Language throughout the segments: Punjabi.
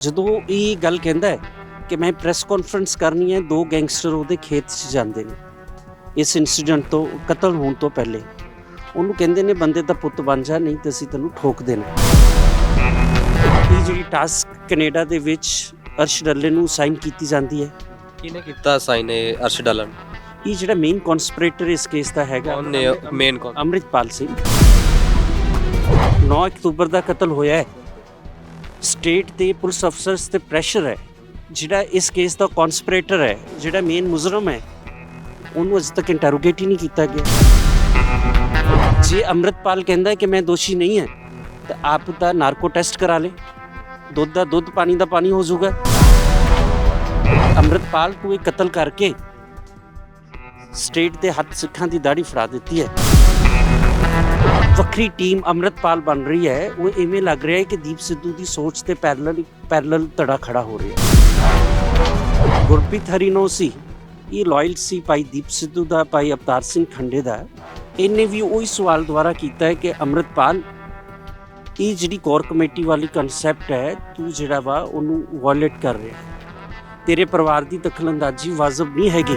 ਜਦੋਂ ਇਹ ਗੱਲ ਕਹਿੰਦਾ ਹੈ ਕਿ ਮੈਂ ਪ੍ਰੈਸ ਕਾਨਫਰੰਸ ਕਰਨੀ ਹੈ ਦੋ ਗੈਂਗਸਟਰ ਉਹਦੇ ਖੇਤ 'ਚ ਜਾਂਦੇ ਨੇ। ਇਸ ਇਨਸੀਡੈਂਟ ਤੋਂ ਕਤਲ ਹੋਣ ਤੋਂ ਪਹਿਲੇ। ਉਹਨੂੰ ਕਹਿੰਦੇ ਨੇ ਬੰਦੇ ਦਾ ਪੁੱਤ ਬਣ ਜਾ ਨਹੀਂ ਤੇ ਅਸੀਂ ਤੈਨੂੰ ਠੋਕ ਦੇਣਾ ਇਹ ਜਿਹੜੀ ਟਾਸਕ ਕੈਨੇਡਾ ਦੇ ਵਿੱਚ ਅਰਸ਼ ਡੱਲੇ ਨੂੰ ਸਾਈਨ ਕੀਤੀ ਜਾਂਦੀ ਹੈ। ਕਿਹਨੇ ਕੀਤਾ ਸਾਈਨ ਇਹ ਅਰਸ਼ ਡਾਲਨ ਇਹ ਜਿਹੜਾ ਮੇਨ ਕਨਸਪੀਰੇਟਰ ਇਸ ਕੇਸ ਦਾ ਹੈਗਾ। ਕੌਣ ਨੇ ਮੇਨ ਕੌਣ? ਅੰਮ੍ਰਿਤਪਾਲ ਸਿੰਘ। 9 ਅਕਤੂਬਰ ਦਾ ਕਤਲ ਹੋਇਆ ਹੈ। ਸਟੇਟ ਦੇ ਪੁਲਿਸ ਅਫਸਰਸ ਤੇ ਪ੍ਰੈਸ਼ਰ ਹੈ, ਜਿਹੜਾ ਇਸ ਕੇਸ ਦਾ ਕਨਸਪੀਰੇਟਰ ਹੈ, ਜਿਹੜਾ ਮੇਨ ਮੁਜਰਮ ਹੈ, ਉਹਨੂੰ ਅਜੇ ਤੱਕ ਇੰਟਰੋਗੇਟ ਹੀ ਨਹੀਂ ਕੀਤਾ ਗਿਆ। ਜੇ ਅੰਮ੍ਰਿਤਪਾਲ ਕਹਿੰਦਾ ਕਿ ਮੈਂ ਦੋਸ਼ੀ ਨਹੀਂ ਹਾਂ, ਤਾਂ ਆਪ ਦਾ ਨਾਰਕੋ ਟੈਸਟ ਕਰਾ ਲੇ। ਦੁੱਧ ਦਾ ਦੁੱਧ, ਪਾਣੀ ਦਾ ਪਾਣੀ ਹੋ ਜਾਊਗਾ। ਅੰਮ੍ਰਿਤਪਾਲ ਨੂੰ ਇਹ ਕਤਲ ਕਰਕੇ ਸਟੇਟ ਦੇ ਹੱਥ ਸਿੱਖਾਂ ਦੀ ਦਾੜੀ ਫੜਾ ਦਿੱਤੀ ਹੈ। ਵੱਖਰੀ ਟੀਮ ਅੰਮ੍ਰਿਤਪਾਲ ਬਣ ਰਹੀ ਹੈ। ਉਹ ਇਵੇਂ ਲੱਗ ਰਿਹਾ ਹੈ ਕਿ ਦੀਪ ਸਿੱਧੂ ਦੀ ਸੋਚ ਤੇ ਪੈਰਲਲ ਪੈਰਲਲ ਧੜਾ ਖੜਾ ਹੋ ਰਿਹਾ ਹੈ। ਗੁਰਪ੍ਰੀਤ ਹਰੀਨੋ ਸੀ। ਇਹ ਲਾਇਲ ਸੀ ਭਾਈ ਦੀਪ ਸਿੱਧੂ ਦਾ, ਭਾਈ ਅਵਤਾਰ ਸਿੰਘ ਖੰਡੇ ਦਾ। ਇਹਨੇ ਵੀ ਉਹੀ ਸਵਾਲ ਦੁਆਰਾ ਕੀਤਾ ਹੈ ਕਿ ਅੰਮ੍ਰਿਤਪਾਲ, ਇਹ ਜਿਹੜੀ ਕੋਰ ਕਮੇਟੀ ਵਾਲੀ ਕਨਸੈਪਟ ਹੈ, ਤੂੰ ਜਿਹੜਾ ਵਾ ਉਹਨੂੰ ਵਾਇਲੇਟ ਕਰ ਰਿਹਾ ਤੇਰੇ ਪਰਿਵਾਰ ਦੀ ਦਖਲਅੰਦਾਜ਼ੀ ਵਾਜਬ ਨਹੀਂ ਹੈਗੀ।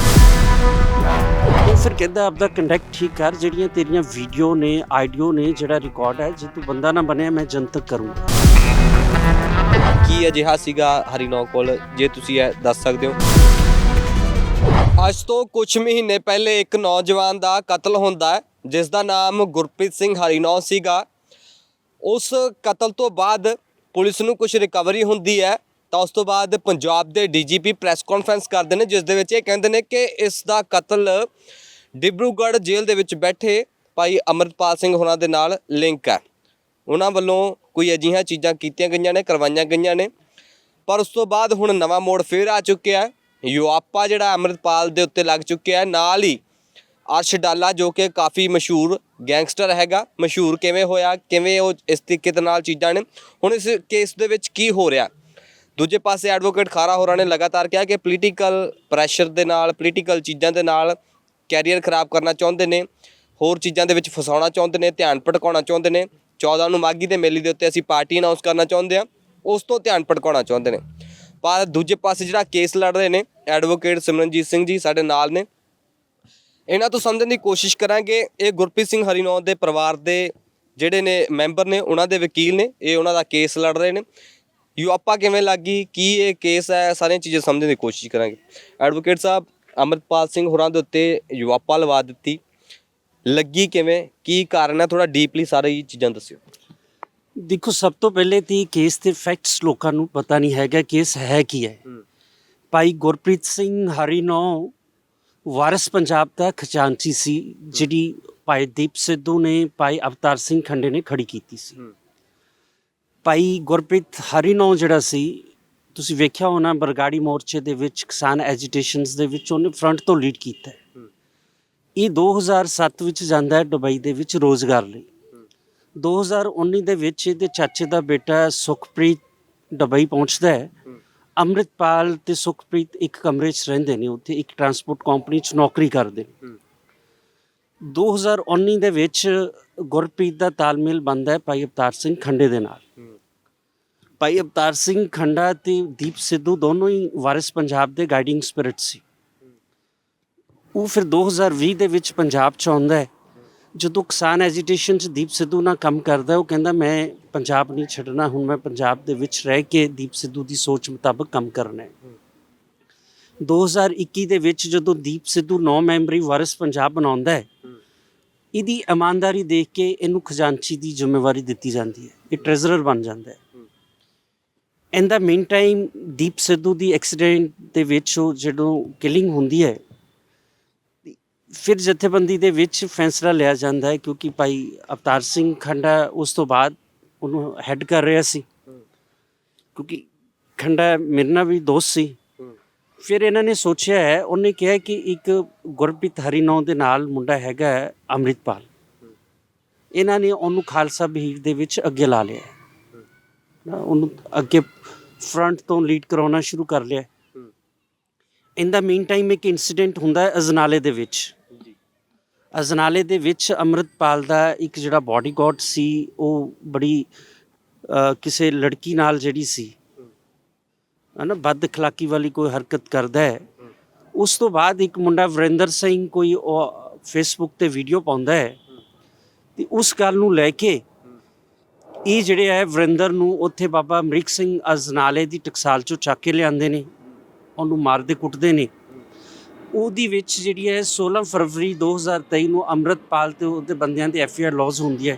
ਫਿਰ ਕਹਿੰਦਾ, ਆਪਦਾ ਕੰਡਕਟ ਠੀਕ ਕਰ, ਜਿਹੜੀਆਂ ਤੇਰੀਆਂ ਵੀਡੀਓ ਨੇ ਆਡੀਓ ਨੇ, ਜਿਹੜਾ ਰਿਕਾਰਡ ਹੈ, ਜੇ ਤੂੰ ਬੰਦਾ ਨਾ ਬਣਿਆ, ਮੈਂ ਜਨਤਕ ਕਰੂੰਗਾ। ਕੀ ਅਜਿਹਾ ਸੀਗਾ ਹਰੀਨੌ ਕੋਲ, ਜੇ ਤੁਸੀਂ ਇਹ ਦੱਸ ਸਕਦੇ ਹੋ? ਅੱਜ ਤੋਂ ਕੁਝ ਮਹੀਨੇ ਪਹਿਲੇ ਇੱਕ ਨੌਜਵਾਨ ਦਾ ਕਤਲ ਹੁੰਦਾ ਹੈ, ਜਿਸ ਦਾ ਨਾਮ ਗੁਰਪ੍ਰੀਤ ਸਿੰਘ ਹਰੀਨੌ ਸੀਗਾ। ਉਸ ਕਤਲ ਤੋਂ ਬਾਅਦ ਪੁਲਿਸ ਨੂੰ ਕੁਝ ਰਿਕਵਰੀ ਹੁੰਦੀ ਹੈ, ਤਾਂ ਉਸ ਤੋਂ ਬਾਅਦ ਪੰਜਾਬ ਦੇ ਡੀਜੀਪੀ ਪ੍ਰੈਸ ਕਾਨਫਰੰਸ ਕਰਦੇ ਨੇ, ਜਿਸ ਦੇ ਵਿੱਚ ਇਹ ਕਹਿੰਦੇ ਨੇ ਕਿ ਇਸ ਦਾ ਕਤਲ ਡਿਬਰੂਗੜ੍ਹ ਜੇਲ੍ਹ ਦੇ ਵਿੱਚ ਬੈਠੇ ਭਾਈ ਅਮਰਪਾਲ ਸਿੰਘ ਹੋਰਾਂ ਦੇ ਨਾਲ ਲਿੰਕ ਹੈ। ਉਹਨਾਂ ਵੱਲੋਂ ਕੋਈ ਅਜਿਹੀਆਂ ਚੀਜ਼ਾਂ ਕੀਤੀਆਂ ਗਈਆਂ ਨੇ, ਕਰਵਾਈਆਂ ਗਈਆਂ ਨੇ। ਪਰ ਉਸ ਤੋਂ ਬਾਅਦ ਹੁਣ ਨਵਾਂ ਮੋੜ ਫੇਰ ਆ ਚੁੱਕਿਆ ਹੈ। ਯੁਆਪਾ ਜਿਹੜਾ ਅਮਰਪਾਲ ਦੇ ਉੱਤੇ ਲੱਗ ਚੁੱਕਿਆ ਹੈ। ਨਾਲ ਹੀ ਅਰਸ਼ ਡਾਲਾ ਜੋ ਕਿ ਕਾਫੀ ਮਸ਼ਹੂਰ ਗੈਂਗਸਟਰ ਹੈਗਾ। ਮਸ਼ਹੂਰ ਕਿਵੇਂ ਹੋਇਆ, ਕਿਵੇਂ ਉਹ ਇਸ ਤਰੀਕੇ ਦੇ ਨਾਲ ਚੀਜ਼ਾਂ ਨੇ, ਹੁਣ ਇਸ ਕੇਸ ਦੇ ਵਿੱਚ ਕੀ ਹੋ ਰਿਹਾ? ਦੂਜੇ ਪਾਸੇ ਐਡਵੋਕੇਟ ਖਾਰਾ ਹੋਰਾਂ ਨੇ ਲਗਾਤਾਰ ਕਿਹਾ ਕਿ ਪੋਲੀਟੀਕਲ ਪ੍ਰੈਸ਼ਰ ਦੇ ਨਾਲ ਪੋਲੀਟੀਕਲ ਚੀਜ਼ਾਂ ਦੇ ਨਾਲ ਕੈਰੀਅਰ ਖਰਾਬ ਕਰਨਾ ਚਾਹੁੰਦੇ ਨੇ, ਹੋਰ ਚੀਜ਼ਾਂ ਦੇ ਵਿੱਚ ਫਸਾਉਣਾ ਚਾਹੁੰਦੇ ਨੇ, ਧਿਆਨ ਭਟਕਾਉਣਾ ਚਾਹੁੰਦੇ ਨੇ 14 ਨੂੰ ਮਾਗੀ ਦੇ ਮੇਲੇ ਦੇ ਉੱਤੇ ਅਸੀਂ ਪਾਰਟੀ ਅਨਾਉਂਸ ਕਰਨਾ ਚਾਹੁੰਦੇ ਆ ਉਸ ਤੋਂ ਧਿਆਨ ਭਟਕਾਉਣਾ ਚਾਹੁੰਦੇ ਨੇ। ਪਰ ਦੂਜੇ ਪਾਸੇ ਜਿਹੜਾ ਕੇਸ ਲੜ ਰਹੇ ਨੇ ਐਡਵੋਕੇਟ ਸਿਮਰਨਜੀਤ ਸਿੰਘ ਜੀ ਸਾਡੇ ਨਾਲ ਨੇ। ਇਹਨਾਂ ਤੋਂ ਸਮਝਣ ਦੀ ਕੋਸ਼ਿਸ਼ ਕਰਾਂਗੇ, ਇਹ ਗੁਰਪ੍ਰੀਤ ਸਿੰਘ ਹਰੀਨੌਰ ਦੇ ਪਰਿਵਾਰ ਦੇ ਜਿਹੜੇ ਨੇ ਮੈਂਬਰ ਨੇ, ਉਹਨਾਂ ਦੇ ਵਕੀਲ ਨੇ, ਇਹ ਉਹਨਾਂ ਦਾ ਕੇਸ ਲੜ ਰਹੇ ਨੇ। ਯੂ, ਆਪਾਂ ਕਿਵੇਂ ਲੱਗੀ, ਕੀ ਇਹ ਕੇਸ ਹੈ, ਸਾਰੀਆਂ ਚੀਜ਼ਾਂ ਸਮਝਣ ਦੀ ਕੋਸ਼ਿਸ਼ ਕਰਾਂਗੇ। ਐਡਵੋਕੇਟ ਸਾਹਿਬ ਅਮਰਪਾਲ ਸਿੰਘ ਹੋਰਾਂ ਦੇ ਉੱਤੇ ਯੂਆਪਾ ਲਵਾ ਦਿੱਤੀ। ਲੱਗੀ ਕਿਵੇਂ? ਕੀ ਕਾਰਨ ਹੈ? ਥੋੜਾ ਡੀਪਲੀ ਸਾਰੀ ਚੀਜ਼ਾਂ ਦੱਸਿਓ। ਦੇਖੋ ਸਭ ਤੋਂ ਪਹਿਲੇ ਤੇ ਕੇਸ ਦੇ ਫੈਕਟਸ ਲੋਕਾਂ ਨੂੰ ਪਤਾ ਨਹੀਂ ਹੈਗਾ ਕੇਸ ਹੈ ਕੀ ਹੈ। ਭਾਈ ਗੁਰਪ੍ਰੀਤ ਸਿੰਘ ਹਰੀਨੋ ਵਾਰਿਸ ਪੰਜਾਬ ਦਾ ਖਜ਼ਾਨਚੀ ਸੀ ਜਿਹੜੀ ਭਾਈ ਦੀਪ ਸਿੱਧੂ ਨੇ ਭਾਈ ਅਵਤਾਰ ਸਿੰਘ ਖੰਡੇ ਨੇ ਖੜੀ ਕੀਤੀ ਸੀ। ਭਾਈ ਗੁਰਪ੍ਰੀਤ ਹਰੀਨੋ ਜਿਹੜਾ ਸੀ ਤੁਸੀਂ ਵੇਖਿਆ ਹੋਣਾ ਬਰਗਾੜੀ ਮੋਰਚੇ ਦੇ ਵਿੱਚ ਕਿਸਾਨ ਐਜੀਟੇਸ਼ਨਸ ਦੇ ਵਿੱਚ ਉਹਨੇ ਫਰੰਟ ਤੋਂ ਲੀਡ ਕੀਤਾ। ਇਹ 2007 ਵਿੱਚ ਜਾਂਦਾ ਹੈ ਦੁਬਈ ਦੇ ਵਿੱਚ ਰੋਜ਼ਗਾਰ ਲਈ। 2019 ਦੇ ਵਿੱਚ ਇਹਦੇ ਚਾਚੇ ਦਾ ਬੇਟਾ ਸੁਖਪ੍ਰੀਤ ਦੁਬਈ ਪਹੁੰਚਦਾ ਹੈ। ਅੰਮ੍ਰਿਤਪਾਲ ਤੇ ਸੁਖਪ੍ਰੀਤ ਇੱਕ ਕਮਰੇ 'ਚ ਰਹਿੰਦੇ ਨੇ ਉੱਥੇ ਇੱਕ ਟਰਾਂਸਪੋਰਟ ਕੰਪਨੀ 'ਚ ਨੌਕਰੀ ਕਰਦੇ ਨੇ। 2019 ਦੇ ਵਿੱਚ ਗੁਰਪ੍ਰੀਤ ਦਾ ਤਾਲਮੇਲ ਬਣਦਾ ਹੈ ਭਾਈ ਅਵਤਾਰ ਸਿੰਘ ਖੰਡੇ ਦੇ ਨਾਲ। ਭਾਈ ਅਵਤਾਰ ਸਿੰਘ ਖੰਡਾ ਤੇ ਦੀਪ ਸਿੱਧੂ ਦੋਨੋਂ ਹੀ ਵਾਰਿਸ ਪੰਜਾਬ ਦੇ ਗਾਈਡਿੰਗ ਸਪਿਰਿਟ ਸੀ। ਉਹ ਫਿਰ 2020 ਦੇ ਵਿੱਚ ਪੰਜਾਬ ਚ ਆਉਂਦਾ ਹੈ। ਜਦੋਂ ਕਿਸਾਨ ਐਜੀਟੇਸ਼ਨ ਚ ਦੀਪ ਸਿੱਧੂ ਨਾਲ ਕੰਮ ਕਰਦਾ ਉਹ ਕਹਿੰਦਾ, ਮੈਂ ਪੰਜਾਬ ਨਹੀਂ ਛੱਡਣਾ, ਹੁਣ ਮੈਂ ਪੰਜਾਬ ਦੇ ਵਿੱਚ ਰਹਿ ਕੇ ਦੀਪ ਸਿੱਧੂ ਦੀ ਸੋਚ ਮੁਤਾਬਕ ਕੰਮ ਕਰਨਾ ਹੈ। 2021 ਦੇ ਵਿੱਚ ਜਦੋਂ ਦੀਪ ਸਿੱਧੂ 9 ਮੈਂਬਰੀ ਵਾਰਿਸ ਪੰਜਾਬ ਬਣਾਉਂਦਾ ਹੈ, ਇਹਦੀ ਇਮਾਨਦਾਰੀ ਦੇਖ ਕੇ ਇਹਨੂੰ ਖਜ਼ਾਨਚੀ ਦੀ ਜ਼ਿੰਮੇਵਾਰੀ ਦਿੱਤੀ ਜਾਂਦੀ ਹੈ। ਇਹ ਟ੍ਰੈਜ਼ਰਰ ਬਣ ਜਾਂਦਾ ਹੈ। In the meantime Deep Sidhu the accident ਦੇ ਵਿੱਚ ਉਹ ਜਦੋਂ ਕਿਲਿੰਗ ਹੁੰਦੀ ਹੈ ਫਿਰ ਜਥੇਬੰਦੀ ਦੇ ਵਿੱਚ ਫੈਸਲਾ ਲਿਆ ਜਾਂਦਾ ਹੈ ਕਿਉਂਕਿ ਭਾਈ ਅਵਤਾਰ ਸਿੰਘ ਖੰਡਾ ਉਸ ਤੋਂ ਬਾਅਦ ਉਹਨੂੰ ਹੈੱਡ ਕਰ ਰਿਹਾ ਸੀ। ਕਿਉਂਕਿ ਖੰਡਾ ਮੇਰੇ ਨਾਲ ਵੀ ਦੋਸਤ ਸੀ। ਫਿਰ ਇਹਨਾਂ ਨੇ ਸੋਚਿਆ ਹੈ ਉਹਨੇ ਕਿਹਾ ਕਿ ਇੱਕ ਗੁਰਪ੍ਰੀਤ ਹਰੀਨੌ ਦੇ ਨਾਲ ਮੁੰਡਾ ਹੈਗਾ ਹੈ, ਅੰਮ੍ਰਿਤਪਾਲ। ਇਹਨਾਂ ਨੇ ਉਹਨੂੰ ਖਾਲਸਾ ਬਹੀਰ ਦੇ ਵਿੱਚ ਅੱਗੇ ਲਾ ਲਿਆ ਨਾ ਉਹਨੂੰ ਅੱਗੇ ਫਰੰਟ ਤੋਂ ਲੀਡ ਕਰਾਉਣਾ ਸ਼ੁਰੂ ਕਰ ਲਿਆ। ਇਨ ਦਾ ਮੀਨ ਟਾਈਮ ਇੱਕ ਇਨਸੀਡੈਂਟ ਹੁੰਦਾ ਹੈ ਅਜਨਾਲੇ ਦੇ ਵਿੱਚ। ਅਜਨਾਲੇ ਦੇ ਵਿੱਚ ਅੰਮ੍ਰਿਤਪਾਲ ਦਾ ਇੱਕ ਜਿਹੜਾ ਬਾਡੀਗਾਰਡ ਸੀ ਉਹ ਬੜੀ ਕਿਸੇ ਲੜਕੀ ਨਾਲ ਜਿਹੜੀ ਸੀ ਹਨਾ ਬਦ ਅਖਲਾਕੀ ਵਾਲੀ ਕੋਈ ਹਰਕਤ ਕਰਦਾ ਹੈ। ਉਸ ਤੋਂ ਬਾਅਦ ਇੱਕ ਮੁੰਡਾ ਵਰਿੰਦਰ ਸਿੰਘ ਕੋਈ ਫੇਸਬੁੱਕ ਤੇ ਵੀਡੀਓ ਪਾਉਂਦਾ ਹੈ। ਤੇ ਉਸ ਗੱਲ ਨੂੰ ਲੈ ਕੇ ਇਹ ਜਿਹੜੇ ਹੈ ਵਰਿੰਦਰ ਨੂੰ ਉੱਥੇ ਬਾਬਾ ਅਮਰੀਕ ਸਿੰਘ ਅਜਨਾਲੇ ਦੀ ਟਕਸਾਲ ਚੋਂ ਚੱਕ ਕੇ ਲਿਆਂਦੇ ਨੇ, ਉਹਨੂੰ ਮਾਰਦੇ ਕੁੱਟਦੇ ਨੇ। ਉਹਦੀ ਵਿੱਚ ਜਿਹੜੀ ਹੈ 16 ਫਰਵਰੀ 2023 ਨੂੰ ਅੰਮ੍ਰਿਤਪਾਲ ਤੇ ਉਹਦੇ ਬੰਦਿਆਂ ਦੀ ਐਫ ਆਈ ਆਰ ਲੌਜ਼ ਹੁੰਦੀ ਹੈ।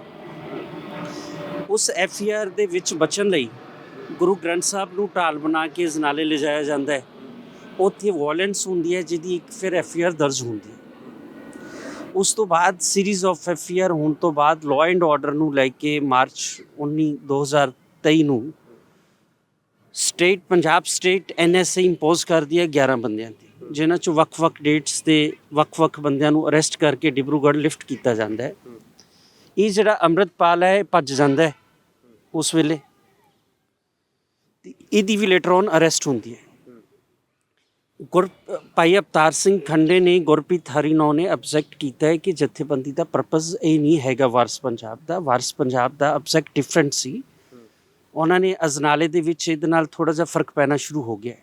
ਉਸ ਐਫ ਆਈ ਆਰ ਦੇ ਵਿੱਚ ਬਚਣ ਲਈ ਗੁਰੂ ਗ੍ਰੰਥ ਸਾਹਿਬ ਨੂੰ ਢਾਲ ਬਣਾ ਕੇ ਅਜਨਾਲੇ ਲਿਜਾਇਆ ਜਾਂਦਾ ਹੈ। ਉੱਥੇ ਵਾਇਲੈਂਸ ਹੁੰਦੀ ਹੈ, ਜਿਹਦੀ ਇੱਕ ਫਿਰ ਐਫ ਆਈ ਆਰ ਦਰਜ ਹੁੰਦੀ ਹੈ। ਉਸ ਤੋਂ ਬਾਅਦ ਸੀਰੀਜ਼ ਆਫ ਐਫ ਹੋਣ ਤੋਂ ਬਾਅਦ ਲਾਅ ਐਂਡ ਆਰਡਰ ਨੂੰ ਲੈ ਕੇ ਮਾਰਚ 19 2023 ਨੂੰ state Punjab state NSA impose ਕਰਦੀ ਹੈ 11 ਬੰਦਿਆਂ ਤੇ, ਜਿਨ੍ਹਾਂ ਚੋਂ ਵੱਖ-ਵੱਖ ਡੇਟਸ ਤੇ ਵੱਖ-ਵੱਖ ਬੰਦਿਆਂ ਨੂੰ ਅਰੈਸਟ ਕਰਕੇ ਡਿਬਰੂਗੜ੍ਹ ਲਿਫਟ ਕੀਤਾ ਜਾਂਦਾ ਹੈ। ਇਹ ਜਿਹੜਾ ਅੰਮ੍ਰਿਤਪਾਲ ਹੈ, ਇਹ ਭੱਜ ਜਾਂਦਾ ਹੈ ਉਸ ਵੇਲੇ। ਇਹਦੀ ਵੀ ਲੇਟਰ ਔਨ ਅਰੈਸਟ ਹੁੰਦੀ ਹੈ। ਗੁਰ ਭਾਈ ਅਵਤਾਰ ਸਿੰਘ ਖੰਡੇ ਨੇ ਗੁਰਪ੍ਰੀਤ ਹਰੀਨੋ ਨੇ ਅਬਜੈਕਟ ਕੀਤਾ ਹੈ ਕਿ ਜਥੇਬੰਦੀ ਦਾ ਪਰਪਸ ਇਹ ਨਹੀਂ ਹੈਗਾ ਵਾਰਸ ਪੰਜਾਬ ਦਾ। ਵਾਰਸ ਪੰਜਾਬ ਦਾ ਅਬਜੈਕਟ ਡਿਫਰੈਂਟ ਸੀ। ਉਹਨਾਂ ਨੇ ਅਜਨਾਲੇ ਦੇ ਵਿੱਚ ਇਹਦੇ ਨਾਲ ਥੋੜਾ ਜਿਹਾ ਫ਼ਰਕ ਪੈਣਾ ਸ਼ੁਰੂ ਹੋ ਗਿਆ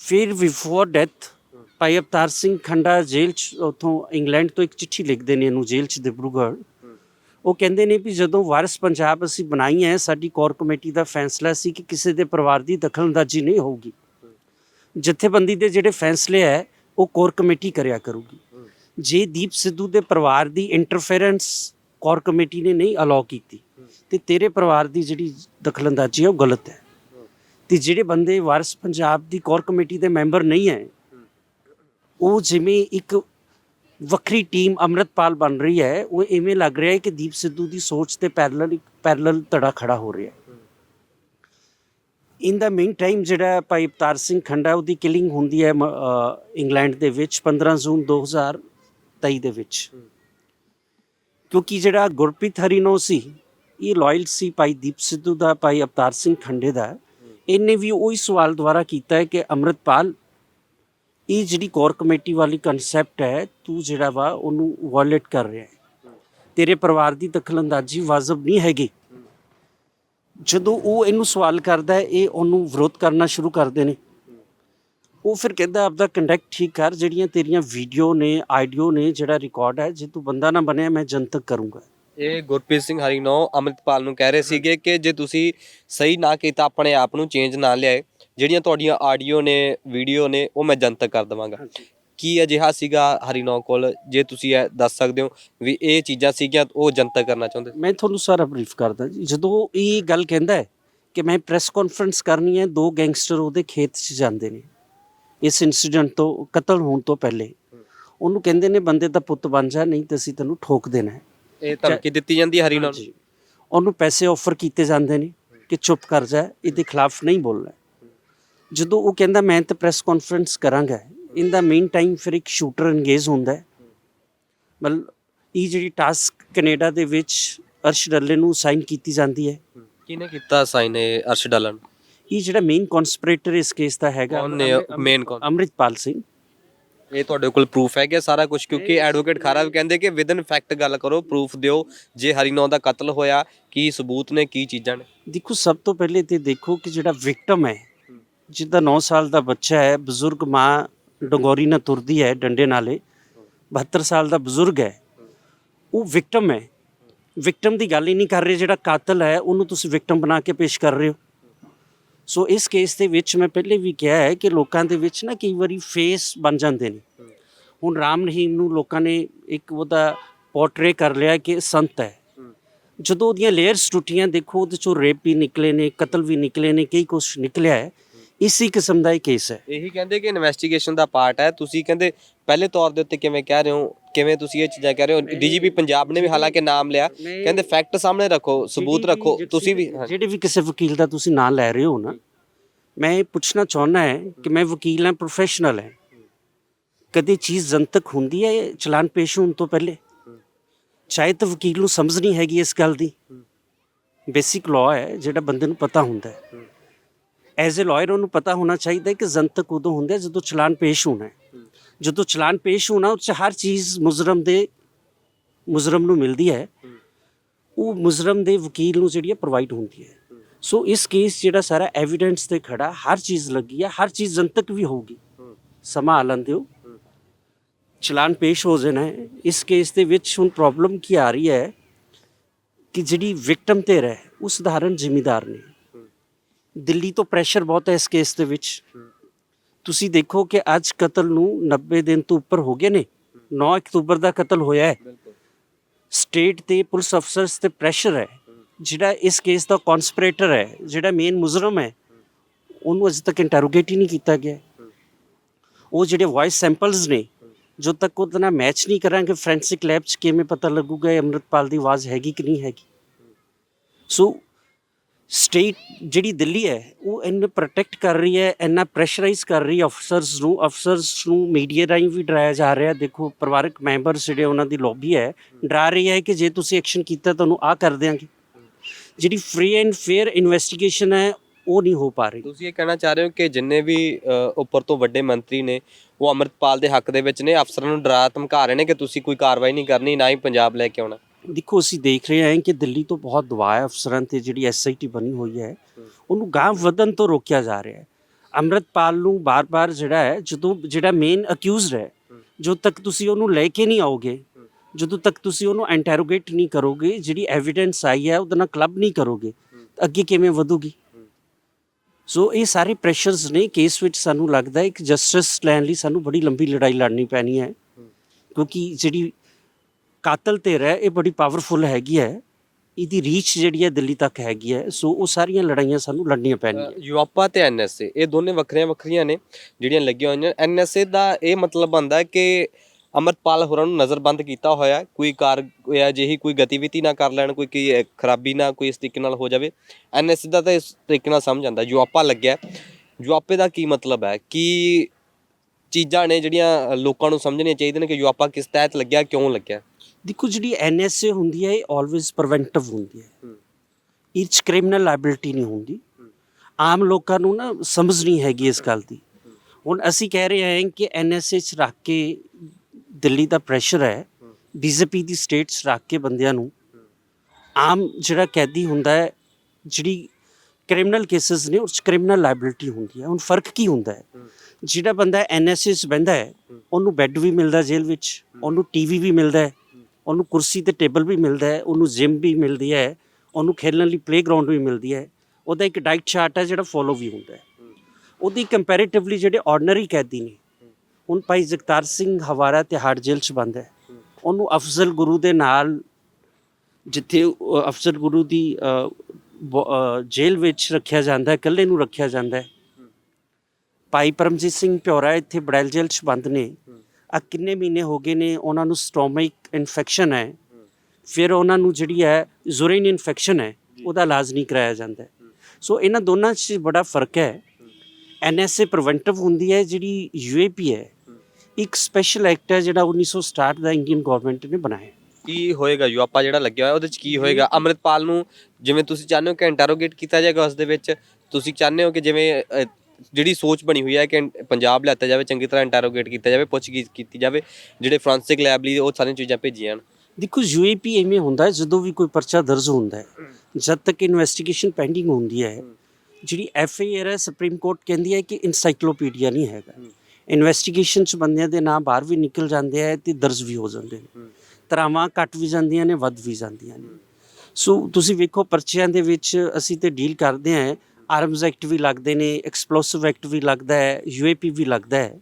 ਫਿਰ ਬਿਫੋਰ ਡੈਥ ਭਾਈ ਅਵਤਾਰ ਸਿੰਘ ਖੰਡਾ ਜੇਲ੍ਹ ਚ ਉਥੋਂ ਇੰਗਲੈਂਡ ਤੋਂ ਇੱਕ ਚਿੱਠੀ ਲਿਖਦੇ ਨੇ ਇਹਨੂੰ, ਜੇਲ੍ਹ ਚ ਦਿਬਰੂਗੜ੍ਹ। ਉਹ ਕਹਿੰਦੇ ਨੇ ਵੀ ਜਦੋਂ ਵਾਰਸ ਪੰਜਾਬ ਅਸੀਂ ਬਣਾਈ ਹੈ, ਸਾਡੀ ਕੋਰ ਕਮੇਟੀ ਦਾ ਫੈਸਲਾ ਸੀ ਕਿ ਕਿਸੇ ਦੇ ਪਰਿਵਾਰ ਦੀ ਦਖਲ ਅੰਦਾਜ਼ੀ ਨਹੀਂ ਹੋਊਗੀ। ਜਥੇਬੰਦੀ ਦੇ ਜਿਹੜੇ ਫੈਸਲੇ ਹੈ, ਉਹ ਕੋਰ ਕਮੇਟੀ ਕਰਿਆ ਕਰੂਗੀ। ਜੇ ਦੀਪ ਸਿੱਧੂ ਦੇ ਪਰਿਵਾਰ ਦੀ ਇੰਟਰਫੇਰੈਂਸ ਕੋਰ ਕਮੇਟੀ ਨੇ ਨਹੀਂ ਅਲਾਉ ਕੀਤੀ, ਤੇ ਤੇਰੇ ਪਰਿਵਾਰ ਦੀ ਜਿਹੜੀ ਦਖਲਅੰਦਾਜ਼ੀ ਹੈ, ਉਹ ਗਲਤ ਹੈ। ਤੇ ਜਿਹੜੇ ਬੰਦੇ ਵਾਰਸ ਪੰਜਾਬ ਦੀ ਕੋਰ ਕਮੇਟੀ ਦੇ ਮੈਂਬਰ ਨਹੀਂ ਹੈ, ਉਹ ਜਿਵੇਂ ਇੱਕ ਵੱਖਰੀ ਟੀਮ ਅੰਮ੍ਰਿਤਪਾਲ ਬਣ ਰਹੀ ਹੈ, ਉਹ ਐਵੇਂ ਲੱਗ ਰਿਹਾ ਹੈ ਕਿ ਦੀਪ ਸਿੱਧੂ ਦੀ ਸੋਚ ਤੇ ਪੈਰਲਲ ਇੱਕ ਪੈਰਲਲ ਧੜਾ ਖੜਾ ਹੋ ਰਿਹਾ ਹੈ। ਇਨ ਦਾ ਮੇਨ ਟਾਈਮ ਜਿਹੜਾ ਭਾਈ ਅਵਤਾਰ ਸਿੰਘ ਖੰਡਾ ਉਹਦੀ ਕਿਲਿੰਗ ਹੁੰਦੀ ਹੈ ਇੰਗਲੈਂਡ ਦੇ ਵਿੱਚ 15 ਜੂਨ 2023 ਦੇ ਵਿੱਚ। ਕਿਉਂਕਿ ਜਿਹੜਾ ਗੁਰਪ੍ਰੀਤ ਹਰੀਨੋ ਸੀ ਇਹ ਲਾਇਲ ਸੀ ਭਾਈ ਦੀਪ ਸਿੱਧੂ ਦਾ ਭਾਈ ਅਵਤਾਰ ਸਿੰਘ ਖੰਡੇ ਦਾ। ਇਹਨੇ ਵੀ ਉਹੀ ਸਵਾਲ ਦੁਆਰਾ ਕੀਤਾ ਹੈ ਕਿ ਅੰਮ੍ਰਿਤਪਾਲ ਇਹ ਜਿਹੜੀ ਕੋਰ ਕਮੇਟੀ ਵਾਲੀ ਕਨਸੈਪਟ ਹੈ ਤੂੰ ਜਿਹੜਾ ਵਾ ਉਹਨੂੰ ਵਾਇਲੇਟ ਕਰ ਰਿਹਾ ਹੈ। ਤੇਰੇ ਪਰਿਵਾਰ ਦੀ ਦਖਲਅੰਦਾਜ਼ੀ ਵਾਜਬ ਨਹੀਂ ਹੈਗੀ। ਜਦੋਂ ਉਹ ਇਹਨੂੰ ਸਵਾਲ ਕਰਦਾ ਹੈ ਇਹ ਉਹਨੂੰ ਵਿਰੋਧ ਕਰਨਾ ਸ਼ੁਰੂ ਕਰਦੇ ਨੇ। ਉਹ ਫਿਰ ਕਹਿੰਦਾ ਆਪਦਾ ਕੰਡਕਟ ਠੀਕ ਕਰ ਜਿਹੜੀਆਂ ਤੇਰੀਆਂ ਵੀਡੀਓ ਨੇ ਆਡੀਓ ਨੇ ਜਿਹੜਾ ਰਿਕਾਰਡ ਹੈ ਜੇ ਤੂੰ ਬੰਦਾ ਨਾ ਬਣਿਆ ਮੈਂ ਜਨਤਕ ਕਰੂੰਗਾ। ਇਹ ਗੁਰਪ੍ਰੀਤ ਸਿੰਘ ਹਰੀਨੋ ਅੰਮ੍ਰਿਤਪਾਲ ਨੂੰ ਕਹਿ ਰਹੇ ਸੀਗੇ ਕਿ ਜੇ ਤੁਸੀਂ ਸਹੀ ਨਾ ਕੀਤਾ ਆਪਣੇ ਆਪ ਨੂੰ ਚੇਂਜ ਨਾ ਲਿਆਏ ਜਿਹੜੀਆਂ ਤੁਹਾਡੀਆਂ ਆਡੀਓ ਨੇ ਵੀਡੀਓ ਨੇ ਉਹ ਮੈਂ ਜਨਤਕ ਕਰ ਦਵਾਂਗਾ। ਕੀ ਅਜਿਹਾ ਸੀਗਾ ਹਰੀਨੋ ਕੋਲ? ਜੇ ਤੁਸੀਂ ਇਹ ਦੱਸ ਸਕਦੇ ਹੋ ਵੀ ਇਹ ਚੀਜ਼ਾਂ ਸੀਗੀਆਂ ਉਹ ਜਨਤਕ ਕਰਨਾ ਚਾਹੁੰਦੇ? ਮੈਂ ਤੁਹਾਨੂੰ ਸਾਰਾ ਬਰੀਫ ਕਰਦਾ ਜੀ। ਜਦੋਂ ਇਹ ਗੱਲ ਕਹਿੰਦਾ ਹੈ ਕਿ ਮੈਂ ਪ੍ਰੈਸ ਕਾਨਫਰੰਸ ਕਰਨੀ ਹੈ ਦੋ ਗੈਂਗਸਟਰ ਉਹਦੇ ਖੇਤ 'ਚ ਜਾਂਦੇ ਨੇ। ਇਸ ਇਨਸੀਡੈਂਟ ਤੋਂ ਕਤਲ ਹੋਣ ਤੋਂ ਪਹਿਲੇ। ਉਹਨੂੰ ਕਹਿੰਦੇ ਨੇ ਬੰਦੇ ਦਾ ਪੁੱਤ ਬਣ ਜਾ ਨਹੀਂ ਤਾਂ ਅਸੀਂ ਤੈਨੂੰ ਠੋਕ ਦੇਣਾ ਹੈ। ਇਹ ਧਮਕੀ ਦਿੱਤੀ ਜਾਂਦੀ ਹੈ ਹਰੀਨੋ ਨੂੰ। ਉਹਨੂੰ ਪੈਸੇ ਆਫਰ ਕੀਤੇ ਜਾਂਦੇ ਨੇ ਕਿ ਚੁੱਪ ਕਰ ਜਾ ਇਹਦੇ ਖਿਲਾਫ ਨਹੀਂ ਬੋਲਣਾ ਜਦੋਂ ਉਹ ਕਹਿੰਦਾ ਮੈਂ ਤਾਂ ਪ੍ਰੈਸ ਕਾਨਫਰੰਸ ਕਰਾਂਗਾ ਇਨ ਦਾ ਮੇਨ ਟਾਈਮ ਫਿਰ ਇੱਕ ਸ਼ੂਟਰ ਇੰਗੇਜ ਹੁੰਦਾ ਹੈ। ਮਤਲਬ ਇਹ ਜਿਹੜੀ ਟਾਸਕ ਕੈਨੇਡਾ ਦੇ ਵਿੱਚ ਅਰਸ਼ ਡੱਲੇ ਨੂੰ ਸਾਈਨ ਕੀਤੀ ਜਾਂਦੀ ਹੈ। ਕਿਹਨੇ ਕੀਤਾ ਸਾਈਨ ਇਹ ਅਰਸ਼ ਡਾਲਨ ਇਹ ਜਿਹੜਾ ਮੇਨ ਕਨਸਪੀਰੇਟਰ ਇਸ ਕੇਸ ਦਾ ਹੈਗਾ ਕੌਣ ਨੇ ਮੇਨ ਕੌਣ? ਅੰਮ੍ਰਿਤਪਾਲ ਸਿੰਘ। ਇਹ ਤੁਹਾਡੇ ਕੋਲ ਪ੍ਰੂਫ ਹੈ ਕਿ ਸਾਰਾ ਕੁਝ ਕਿਉਂਕਿ ਐਡਵੋਕੇਟ ਖਾਰਾ ਵੀ ਕਹਿੰਦੇ ਕਿ ਵਿਦਨ ਫੈਕਟ ਗੱਲ ਕਰੋ ਪ੍ਰੂਫ ਦਿਓ ਜੇ ਹਰੀਨੋ ਦਾ ਕਤਲ ਹੋਇਆ ਕੀ ਸਬੂਤ ਨੇ ਕੀ ਚੀਜ਼ਾਂ ਨੇ? ਦੇਖੋ ਸਭ ਤੋਂ ਪਹਿਲੇ ਤੇ ਦੇਖੋ ਕਿ ਜਿਹੜਾ ਵਿਕਟਮ ਹੈ ਜਿਹਦਾ 9 ਸਾਲ ਦਾ ਬੱਚਾ ਹੈ ਬਜ਼ੁਰਗ ਮਾਂ ਡੰਗੋਰੀ ਨਾਲ ਤੁਰਦੀ ਹੈ ਡੰਡੇ ਨਾਲੇ 72 ਸਾਲ ਦਾ ਬਜ਼ੁਰਗ ਹੈ ਉਹ ਵਿਕਟਮ ਹੈ ਵਿਕਟਮ ਦੀ ਗੱਲ ਹੀ ਨਹੀਂ ਕਰ ਰਹੇ ਜਿਹੜਾ ਕਾਤਲ ਹੈ ਉਹਨੂੰ ਤੁਸੀਂ ਵਿਕਟਮ ਬਣਾ ਕੇ ਪੇਸ਼ ਕਰ ਰਹੇ ਹੋ ਸੋ ਇਸ ਕੇਸ ਦੇ ਵਿੱਚ ਮੈਂ ਪਹਿਲੇ ਵੀ ਕਿਹਾ ਹੈ ਕਿ ਲੋਕਾਂ ਦੇ ਵਿੱਚ ਨਾ ਕਈ ਵਾਰੀ ਫੇਸ ਬਣ ਜਾਂਦੇ ਨੇ ਹੁਣ ਰਾਮ ਰਹੀਮ ਨੂੰ ਲੋਕਾਂ ਨੇ ਇੱਕ ਉਹਦਾ ਪੋਰਟਰੇ ਕਰ ਲਿਆ ਕਿ ਸੰਤ ਹੈ ਜਦੋਂ ਉਹਦੀਆਂ ਲੇਅਰਸ ਟੁੱਟੀਆਂ ਦੇਖੋ ਉਹਦੇ ਚੋਂ ਰੇਪ ਵੀ ਨਿਕਲੇ ਨੇ ਕਤਲ ਵੀ ਨਿਕਲੇ ਨੇ ਕਈ ਕੁਝ ਨਿਕਲਿਆ ਹੈ ਇਸੇ ਕਿਸਮ ਦਾ ਇਹ ਕੇਸ ਹੈ। ਇਹੀ ਕਹਿੰਦੇ ਕਿ ਇਨਵੈਸਟੀਗੇਸ਼ਨ ਦਾ ਪਾਰਟ ਹੈ। ਤੁਸੀਂ ਕਹਿੰਦੇ ਪਹਿਲੇ ਤੌਰ ਦੇ ਉੱਤੇ ਕਿਵੇਂ ਕਹਿ ਰਹੇ ਹੋ ਕਿਵੇਂ ਤੁਸੀਂ ਇਹ ਚੀਜ਼ਾਂ ਕਹਿ ਰਹੇ ਹੋ? ਡੀਜੀਪੀ ਪੰਜਾਬ ਨੇ ਵੀ ਹਾਲਾਂਕਿ ਨਾਮ ਲਿਆ। ਕਹਿੰਦੇ ਫੈਕਟ ਸਾਹਮਣੇ ਰੱਖੋ ਸਬੂਤ ਰੱਖੋ। ਤੁਸੀਂ ਵੀ। ਜਿਹੜੇ ਵੀ ਕਿਸੇ ਵਕੀਲ ਦਾ ਤੁਸੀਂ ਨਾਂ ਲੈ ਰਹੇ ਹੋ ਨਾ ਮੈਂ ਇਹ ਪੁੱਛਣਾ ਚਾਹੁੰਦਾ ਹੈ ਕਿ ਮੈਂ ਵਕੀਲ ਹਾਂ ਪ੍ਰੋਫੈਸ਼ਨਲ ਹਾਂ। ਕਦੇ ਚੀਜ਼ ਜਨਤਕ ਹੁੰਦੀ ਹੈ ਚਲਾਨ ਪੇਸ਼ ਹੋਣ ਤੋਂ ਪਹਿਲੇ? ਸ਼ਾਇਦ ਵਕੀਲ ਨੂੰ ਸਮਝ ਨਹੀਂ ਹੈਗੀ ਇਸ ਗੱਲ ਦੀ। ਬੇਸਿਕ ਲਾਅ ਹੈ ਜਿਹੜਾ ਬੰਦੇ ਨੂੰ ਪਤਾ ਹੁੰਦਾ ਹੈ। ਐਜ਼ ਅ ਲਾਇਰ ਉਹਨੂੰ ਪਤਾ ਹੋਣਾ ਚਾਹੀਦਾ ਹੈ ਕਿ ਜਨਤਕ ਉਦੋਂ ਹੁੰਦੇ ਜਦੋਂ ਚਲਾਨ ਪੇਸ਼ ਹੋਣਾ ਹੈ। ਜਦੋਂ ਚਲਾਨ ਪੇਸ਼ ਹੋਣਾ, ਉਹ 'ਚ ਹਰ ਚੀਜ਼ ਮੁਜਰਮ ਦੇ, ਮੁਜਰਮ ਨੂੰ ਮਿਲਦੀ ਹੈ। ਉਹ ਮੁਜਰਮ ਦੇ ਵਕੀਲ ਨੂੰ ਜਿਹੜੀ ਹੈ ਪ੍ਰੋਵਾਈਡ ਹੁੰਦੀ ਹੈ। ਸੋ ਇਸ ਕੇਸ ਜਿਹੜਾ ਸਾਰਾ ਐਵੀਡੈਂਸ ਤੇ ਖੜਾ, ਹਰ ਚੀਜ਼ ਲੱਗੀ ਹੈ, ਹਰ ਚੀਜ਼ ਜਨਤਕ ਵੀ ਹੋਊਗੀ। ਸਮਾਂ ਆਲਣ ਦਿਓ। ਚਲਾਨ ਪੇਸ਼ ਹੋ ਜਾਣਾ ਹੈ। ਇਸ ਕੇਸ ਦੇ ਵਿੱਚ ਹੁਣ ਪ੍ਰੋਬਲਮ ਕੀ ਆ ਰਹੀ ਹੈ ਕਿ ਜਿਹੜੀ ਵਿਕਟਮ ਤੇ ਰਹਿ ਉਹ ਸਧਾਰਨ ਜ਼ਿਮੀਦਾਰ ਨੇ। ਦਿੱਲੀ ਤੋਂ ਪ੍ਰੈਸ਼ਰ ਬਹੁਤ ਹੈ ਇਸ ਕੇਸ ਦੇ ਵਿੱਚ। ਤੁਸੀਂ ਦੇਖੋ ਕਿ ਅੱਜ ਕਤਲ ਨੂੰ 90 ਦਿਨ ਤੋਂ ਉੱਪਰ ਹੋ ਗਏ ਨੇ। 9 ਅਕਤੂਬਰ ਦਾ ਕਤਲ ਹੋਇਆ ਹੈ। ਸਟੇਟ ਤੇ ਪੁਲਿਸ ਅਫਸਰਸ ਤੇ ਪ੍ਰੈਸ਼ਰ ਹੈ। ਜਿਹੜਾ ਇਸ ਕੇਸ ਦਾ ਕਨਸਪੀਰੇਟਰ ਹੈ ਜਿਹੜਾ ਮੇਨ ਮੁਜਰਮ ਹੈ ਉਹਨੂੰ ਅਜੇ ਤੱਕ ਇੰਟਰੋਗੇਟ ਹੀ ਨਹੀਂ ਕੀਤਾ ਗਿਆ। ਉਹ ਜਿਹੜੇ ਵਾਇਸ ਸੈਂਪਲਸ ਨੇ ਜੋ ਤੱਕ ਉਹਦੇ ਨਾਲ ਮੈਚ ਨਹੀਂ ਕਰਾਂਗੇ ਫੋਰੈਂਸਿਕ ਲੈਬ 'ਚ ਕਿਵੇਂ ਪਤਾ ਲੱਗੂਗਾ ਇਹ ਅੰਮ੍ਰਿਤਪਾਲ ਦੀ ਆਵਾਜ਼ ਹੈਗੀ ਕਿ ਨਹੀਂ ਹੈਗੀ। ਸੋ ਸਟੇਟ ਜਿਹੜੀ ਦਿੱਲੀ ਹੈ, ਉਹ ਇਹਨੂੰ ਪ੍ਰੋਟੈਕਟ ਕਰ ਰਹੀ ਹੈ, ਇੰਨਾ ਪ੍ਰੈਸ਼ਰਾਈਜ਼ ਕਰ ਰਹੀ ਹੈ ਅਫਸਰਸ ਨੂੰ ਅਫਸਰਸ ਨੂੰ ਮੀਡੀਆ ਰਾਹੀਂ ਵੀ ਡਰਾਇਆ ਜਾ ਰਿਹਾ ਦੇਖੋ, ਪਰਿਵਾਰਕ ਮੈਂਬਰ ਜਿਹੜੇ ਉਹਨਾਂ ਦੀ ਲੌਬੀ ਹੈ, ਡਰਾ ਰਹੀ ਹੈ ਕਿ ਜੇ ਤੁਸੀਂ ਐਕਸ਼ਨ ਕੀਤਾ ਤੁਹਾਨੂੰ ਆ ਕਰ ਦਿਆਂਗੇ। ਜਿਹੜੀ ਫ੍ਰੀ ਐਂਡ ਫੇਅਰ ਇਨਵੈਸਟੀਗੇਸ਼ਨ ਹੈ, ਉਹ ਨਹੀਂ ਹੋ ਪਾ ਰਹੀ। ਤੁਸੀਂ ਇਹ ਕਹਿਣਾ ਚਾਹ ਰਹੇ ਹੋ ਕਿ ਜਿੰਨੇ ਵੀ ਉੱਪਰ ਤੋਂ ਵੱਡੇ ਮੰਤਰੀ ਨੇ, ਉਹ ਅੰਮ੍ਰਿਤਪਾਲ ਦੇ ਹੱਕ ਦੇ ਵਿੱਚ ਨੇ, ਅਫਸਰਾਂ ਨੂੰ ਡਰਾ ਧਮਕਾ ਰਹੇ ਨੇ ਕਿ ਤੁਸੀਂ ਕੋਈ ਕਾਰਵਾਈ ਨਹੀਂ ਕਰਨੀ, ਨਾ ਹੀ ਪੰਜਾਬ ਲੈ ਕੇ ਆਉਣਾ। ਦੇਖੋ, ਅਸੀਂ ਦੇਖ ਰਹੇ ਹਾਂ ਕਿ ਦਿੱਲੀ ਤੋਂ ਬਹੁਤ ਦਬਾਅ ਅਫਸਰਾਂ ਤੇ ਜਿਹੜੀ ਐਸਆਈਟੀ ਬਣੀ ਹੋਈ ਹੈ, ਉਹਨੂੰ ਗਾਂ ਵਧਣ ਤੋਂ ਰੋਕਿਆ ਜਾ ਰਿਹਾ ਹੈ। ਅੰਮ੍ਰਿਤਪਾਲ ਨੂੰ ਬਾਰ-ਬਾਰ ਜਿਹੜਾ ਹੈ, ਜਦੋਂ ਜਿਹੜਾ ਮੇਨ ਅਕਿਊਜ਼ਡ ਹੈ, ਜਦੋਂ ਤੱਕ ਤੁਸੀਂ ਉਹਨੂੰ ਲੈ ਕੇ ਨਹੀਂ ਆਓਗੇ, ਜਦੋਂ ਤੱਕ ਤੁਸੀਂ ਉਹਨੂੰ ਇੰਟਰੋਗੇਟ ਨਹੀਂ ਕਰੋਗੇ, ਜਿਹੜੀ ਐਵੀਡੈਂਸ ਆਈ ਹੈ, ਉਹਦੇ ਨਾਲ ਕਲੱਬ ਨਹੀਂ ਕਰੋਗੇ ਤਾਂ ਅੱਗੇ ਕਿਵੇਂ ਵਧੂਗੀ? ਸੋ ਇਹ ਸਾਰੇ ਪ੍ਰੈਸ਼ਰਸ ਨੇ ਕੇਸ ਵਿੱਚ ਸਾਨੂੰ ਲੱਗਦਾ ਹੈ ਕਿ ਜਸਟਿਸ ਲੈਣ ਲਈ ਸਾਨੂੰ ਬੜੀ ਲੰਬੀ ਲੜਾਈ ਲੜਨੀ ਪੈਣੀ ਹੈ, ਕਿਉਂਕਿ ਜਿਹੜੀ ਕਾਤਲ ਧਿਰ ਹੈ ਇਹ ਬੜੀ ਪਾਵਰਫੁਲ ਹੈਗੀ ਹੈ। ਇਹਦੀ ਰੀਚ ਜਿਹੜੀ ਹੈ ਦਿੱਲੀ ਤੱਕ ਹੈਗੀ ਹੈ। ਸੋ ਉਹ ਸਾਰੀਆਂ ਲੜਾਈਆਂ ਸਾਨੂੰ ਲੜਨੀਆਂ ਪੈਣਗੀਆਂ। ਯੂਆਪਾ ਤੇ ਐਨਐਸਏ ਇਹ ਦੋਨੇ ਵੱਖਰੀਆਂ ਵੱਖਰੀਆਂ ਨੇ ਜਿਹੜੀਆਂ ਲੱਗੀਆਂ ਹੋਈਆਂ। ਐਨਐਸਏ ਦਾ ਇਹ ਮਤਲਬ ਬਣਦਾ ਕਿ ਅਮਰਪਾਲ ਹੋਰਾਂ ਨੂੰ ਨਜ਼ਰਬੰਦ ਕੀਤਾ ਹੋਇਆ ਕੋਈ ਕਾਰ ਅਜਿਹੀ ਕੋਈ ਗਤੀਵਿਧੀ ਨਾ ਕਰ ਲੈਣ, ਕੋਈ ਕੀ ਖਰਾਬੀ ਨਾ ਕੋਈ ਇਸ ਤਰੀਕੇ ਨਾਲ ਹੋ ਜਾਵੇ। ਐਨਐਸਏ ਦਾ ਤਾਂ ਇਸ ਤਰੀਕੇ ਨਾਲ ਸਮਝ ਆਉਂਦਾ ਯੂਆਪਾ ਲੱਗਿਆ ਯੂਆਪੇ ਦਾ ਕੀ ਮਤਲਬ ਹੈ? ਕੀ ਚੀਜ਼ਾਂ ਨੇ ਜਿਹੜੀਆਂ ਲੋਕਾਂ ਨੂੰ ਸਮਝਣੀਆਂ ਚਾਹੀਦੀਆਂ ਨੇ ਕਿ ਯੂਆਪਾ ਕਿਸ ਤਹਿਤ ਲੱਗਿਆ, ਕਿਉਂ ਲੱਗਿਆ? ਦੇਖੋ ਜਿਹੜੀ ਐਨਐਸਏ ਹੁੰਦੀ ਹੈ ਇਹ ਆਲਵੇਜ਼ ਪ੍ਰੀਵੈਂਟਿਵ ਹੁੰਦੀ ਹੈ। ਇਹ 'ਚ ਕ੍ਰਿਮੀਨਲ ਲਾਇਬਿਲਿਟੀ ਨਹੀਂ ਹੁੰਦੀ। ਆਮ ਲੋਕਾਂ ਨੂੰ ਨਾ ਸਮਝ ਨਹੀਂ ਹੈਗੀ ਇਸ ਗੱਲ ਦੀ। ਹੁਣ ਅਸੀਂ ਕਹਿ ਰਹੇ ਹਾਂ ਕਿ ਐਨਐਸਏ 'ਚ ਰੱਖ ਕੇ ਦਿੱਲੀ ਦਾ ਪ੍ਰੈਸ਼ਰ ਹੈ ਬੀਜੇਪੀ ਦੀ ਸਟੇਟ 'ਚ ਰੱਖ ਕੇ ਬੰਦਿਆਂ ਨੂੰ ਆਮ ਜਿਹੜਾ ਕੈਦੀ ਹੁੰਦਾ ਹੈ ਜਿਹੜੀ ਕ੍ਰਿਮੀਨਲ ਕੇਸਸ ਨੇ ਉਸ ਕ੍ਰਿਮੀਨਲ ਲਾਇਬਿਲਿਟੀ ਹੁੰਦੀ ਹੈ। ਹੁਣ ਫ਼ਰਕ ਕੀ ਹੁੰਦਾ ਹੈ? ਜਿਹੜਾ ਬੰਦਾ ਐਨਐਸਏ 'ਚ ਬਹਿੰਦਾ ਹੈ ਉਹਨੂੰ ਬੈੱਡ ਵੀ ਮਿਲਦਾ ਜੇਲ੍ਹ ਵਿੱਚ ਉਹਨੂੰ ਟੀਵੀ ਵੀ ਮਿਲਦਾ ਹੈ। ਉਹਨੂੰ ਕੁਰਸੀ ਤੇ ਟੇਬਲ ਵੀ ਮਿਲਦਾ ਹੈ, ਉਹਨੂੰ ਜਿਮ ਵੀ ਮਿਲਦੀ ਹੈ, ਉਹਨੂੰ ਖੇਡਣ ਲਈ ਪਲੇਗਰਾਉਂਡ ਵੀ ਮਿਲਦੀ ਹੈ। ਉਹਦਾ ਇੱਕ ਡਾਈਟ ਚਾਰਟ ਹੈ ਜਿਹੜਾ ਫੋਲੋ ਵੀ ਹੁੰਦਾ ਹੈ। ਉਹਦੀ ਕੰਪੈਰੀਟਿਵਲੀ ਜਿਹੜੇ ਆਰਡੀਨਰੀ ਕੈਦੀ ਨੇ, ਹੁਣ ਭਾਈ ਜਗਤਾਰ ਸਿੰਘ ਹਵਾਰਾ ਤਿਹਾੜ ਜੇਲ੍ਹ 'ਚ ਬੰਦ ਹੈ। ਉਹਨੂੰ ਅਫਜ਼ਲ ਗੁਰੂ ਦੇ ਨਾਲ ਜਿੱਥੇ ਅਫਜ਼ਲ ਗੁਰੂ ਦੀ ਬ- ਜੇਲ੍ਹ ਵਿੱਚ ਰੱਖਿਆ ਜਾਂਦਾ ਹੈ, ਇਕੱਲੇ ਨੂੰ ਰੱਖਿਆ ਜਾਂਦਾ ਹੈ। ਭਾਈ ਪਰਮਜੀਤ ਸਿੰਘ ਪਿਓਰਾ ਇੱਥੇ ਬੜੈਲ ਜੇਲ੍ਹ 'ਚ ਬੰਦ ਨੇ। ਆ ਕਿੰਨੇ ਮਹੀਨੇ ਹੋ ਗਏ ਨੇ ਉਹਨਾਂ ਨੂੰ ਸਟੋਮਿਕ ਇਨਫੈਕਸ਼ਨ ਹੈ। ਫਿਰ ਉਹਨਾਂ ਨੂੰ ਜਿਹੜੀ ਹੈ ਯੂਰਿਨ ਇਨਫੈਕਸ਼ਨ ਹੈ ਉਹਦਾ ਇਲਾਜ ਨਹੀਂ ਕਰਾਇਆ ਜਾਂਦਾ। ਸੋ ਇਹਨਾਂ ਦੋਨਾਂ 'ਚ ਬੜਾ ਫ਼ਰਕ ਹੈ। ਐਨਐਸਏ ਪ੍ਰੀਵੈਂਟਿਵ ਹੁੰਦੀ ਹੈ ਜਿਹੜੀ ਯੂਏਪੀ ਹੈ ਇੱਕ ਸਪੈਸ਼ਲ ਐਕਟ ਹੈ ਜਿਹੜਾ 1967 ਦਾ ਇੰਡੀਅਨ ਗਵਰਨਮੈਂਟ ਨੇ ਬਣਾਇਆ ਕੀ ਹੋਏਗਾ ਯੂਆਪਾ ਜਿਹੜਾ ਲੱਗਿਆ ਹੋਇਆ ਉਹਦੇ ਚ ਕੀ ਹੋਏਗਾ? ਅੰਮ੍ਰਿਤਪਾਲ ਨੂੰ ਜਿਵੇਂ ਤੁਸੀਂ ਚਾਹੁੰਦੇ ਹੋ ਕਿ ਇੰਟਰੋਗੇਟ ਕੀਤਾ ਜਾਏਗਾ ਉਸ ਦੇ ਵਿੱਚ ਤੁਸੀਂ ਚਾਹੁੰਦੇ ਹੋ ਕਿ ਜਿਵੇਂ ਜਿਹੜੀ ਸੋਚ ਬਣੀ ਹੋਈ ਹੈ ਕਿ ਪੰਜਾਬ ਲਿਆਤਾ ਜਾਵੇ ਚੰਗੀ ਤਰ੍ਹਾਂ ਇੰਟਰੋਗੇਟ ਕੀਤਾ ਜਾਵੇ ਪੁੱਛਗਿੱਛ ਕੀਤੀ ਜਾਵੇ ਜਿਹੜੇ ਫੋਰੈਂਸਿਕ ਲੈਬ ਲਈ ਉਹ ਸਾਰੀਆਂ ਚੀਜ਼ਾਂ ਭੇਜੀਆਂ ਹਨ ਦੇਖੋ ਯੂਏਪੀ ਐਵੇਂ ਹੁੰਦਾ ਹੈ ਜਦੋਂ ਵੀ ਕੋਈ ਪਰਚਾ ਦਰਜ ਹੁੰਦਾ ਹੈ ਜਦ ਤੱਕ ਇਨਵੈਸਟੀਗੇਸ਼ਨ ਪੈਂਡਿੰਗ ਹੁੰਦੀ ਹੈ ਜਿਹੜੀ ਐਫਆਈਆਰ ਹੈ ਸੁਪਰੀਮ ਕੋਰਟ ਕਹਿੰਦੀ ਹੈ ਕਿ ਇਨਸਾਈਕਲੋਪੀਡੀਆ ਨਹੀਂ ਹੈਗਾ। ਇਨਵੈਸਟੀਗੇਸ਼ਨ ਚ ਬੰਦਿਆਂ ਦੇ ਨਾਂ ਬਾਹਰ ਵੀ ਨਿਕਲ ਜਾਂਦੇ ਆ ਤੇ ਦਰਜ ਵੀ ਹੋ ਜਾਂਦੇ ਨੇ। ਤਰਾਵਾਂ ਘਟ ਵੀ ਜਾਂਦੀਆਂ ਨੇ ਵੱਧ ਵੀ ਜਾਂਦੀਆਂ ਨੇ। ਸੋ ਤੁਸੀਂ ਵੇਖੋ ਪਰਚਿਆਂ ਦੇ ਵਿੱਚ ਅਸੀਂ ਤੇ ਡੀਲ ਕਰਦੇ ਹਾਂ ਆਰਮਸ ਐਕਟ ਵੀ ਲੱਗਦੇ ਨੇ ਐਕਸਪਲੋਸਿਵ ਐਕਟ ਵੀ ਲੱਗਦਾ ਹੈ ਯੂਏਪੀ ਵੀ ਲੱਗਦਾ ਹੈ।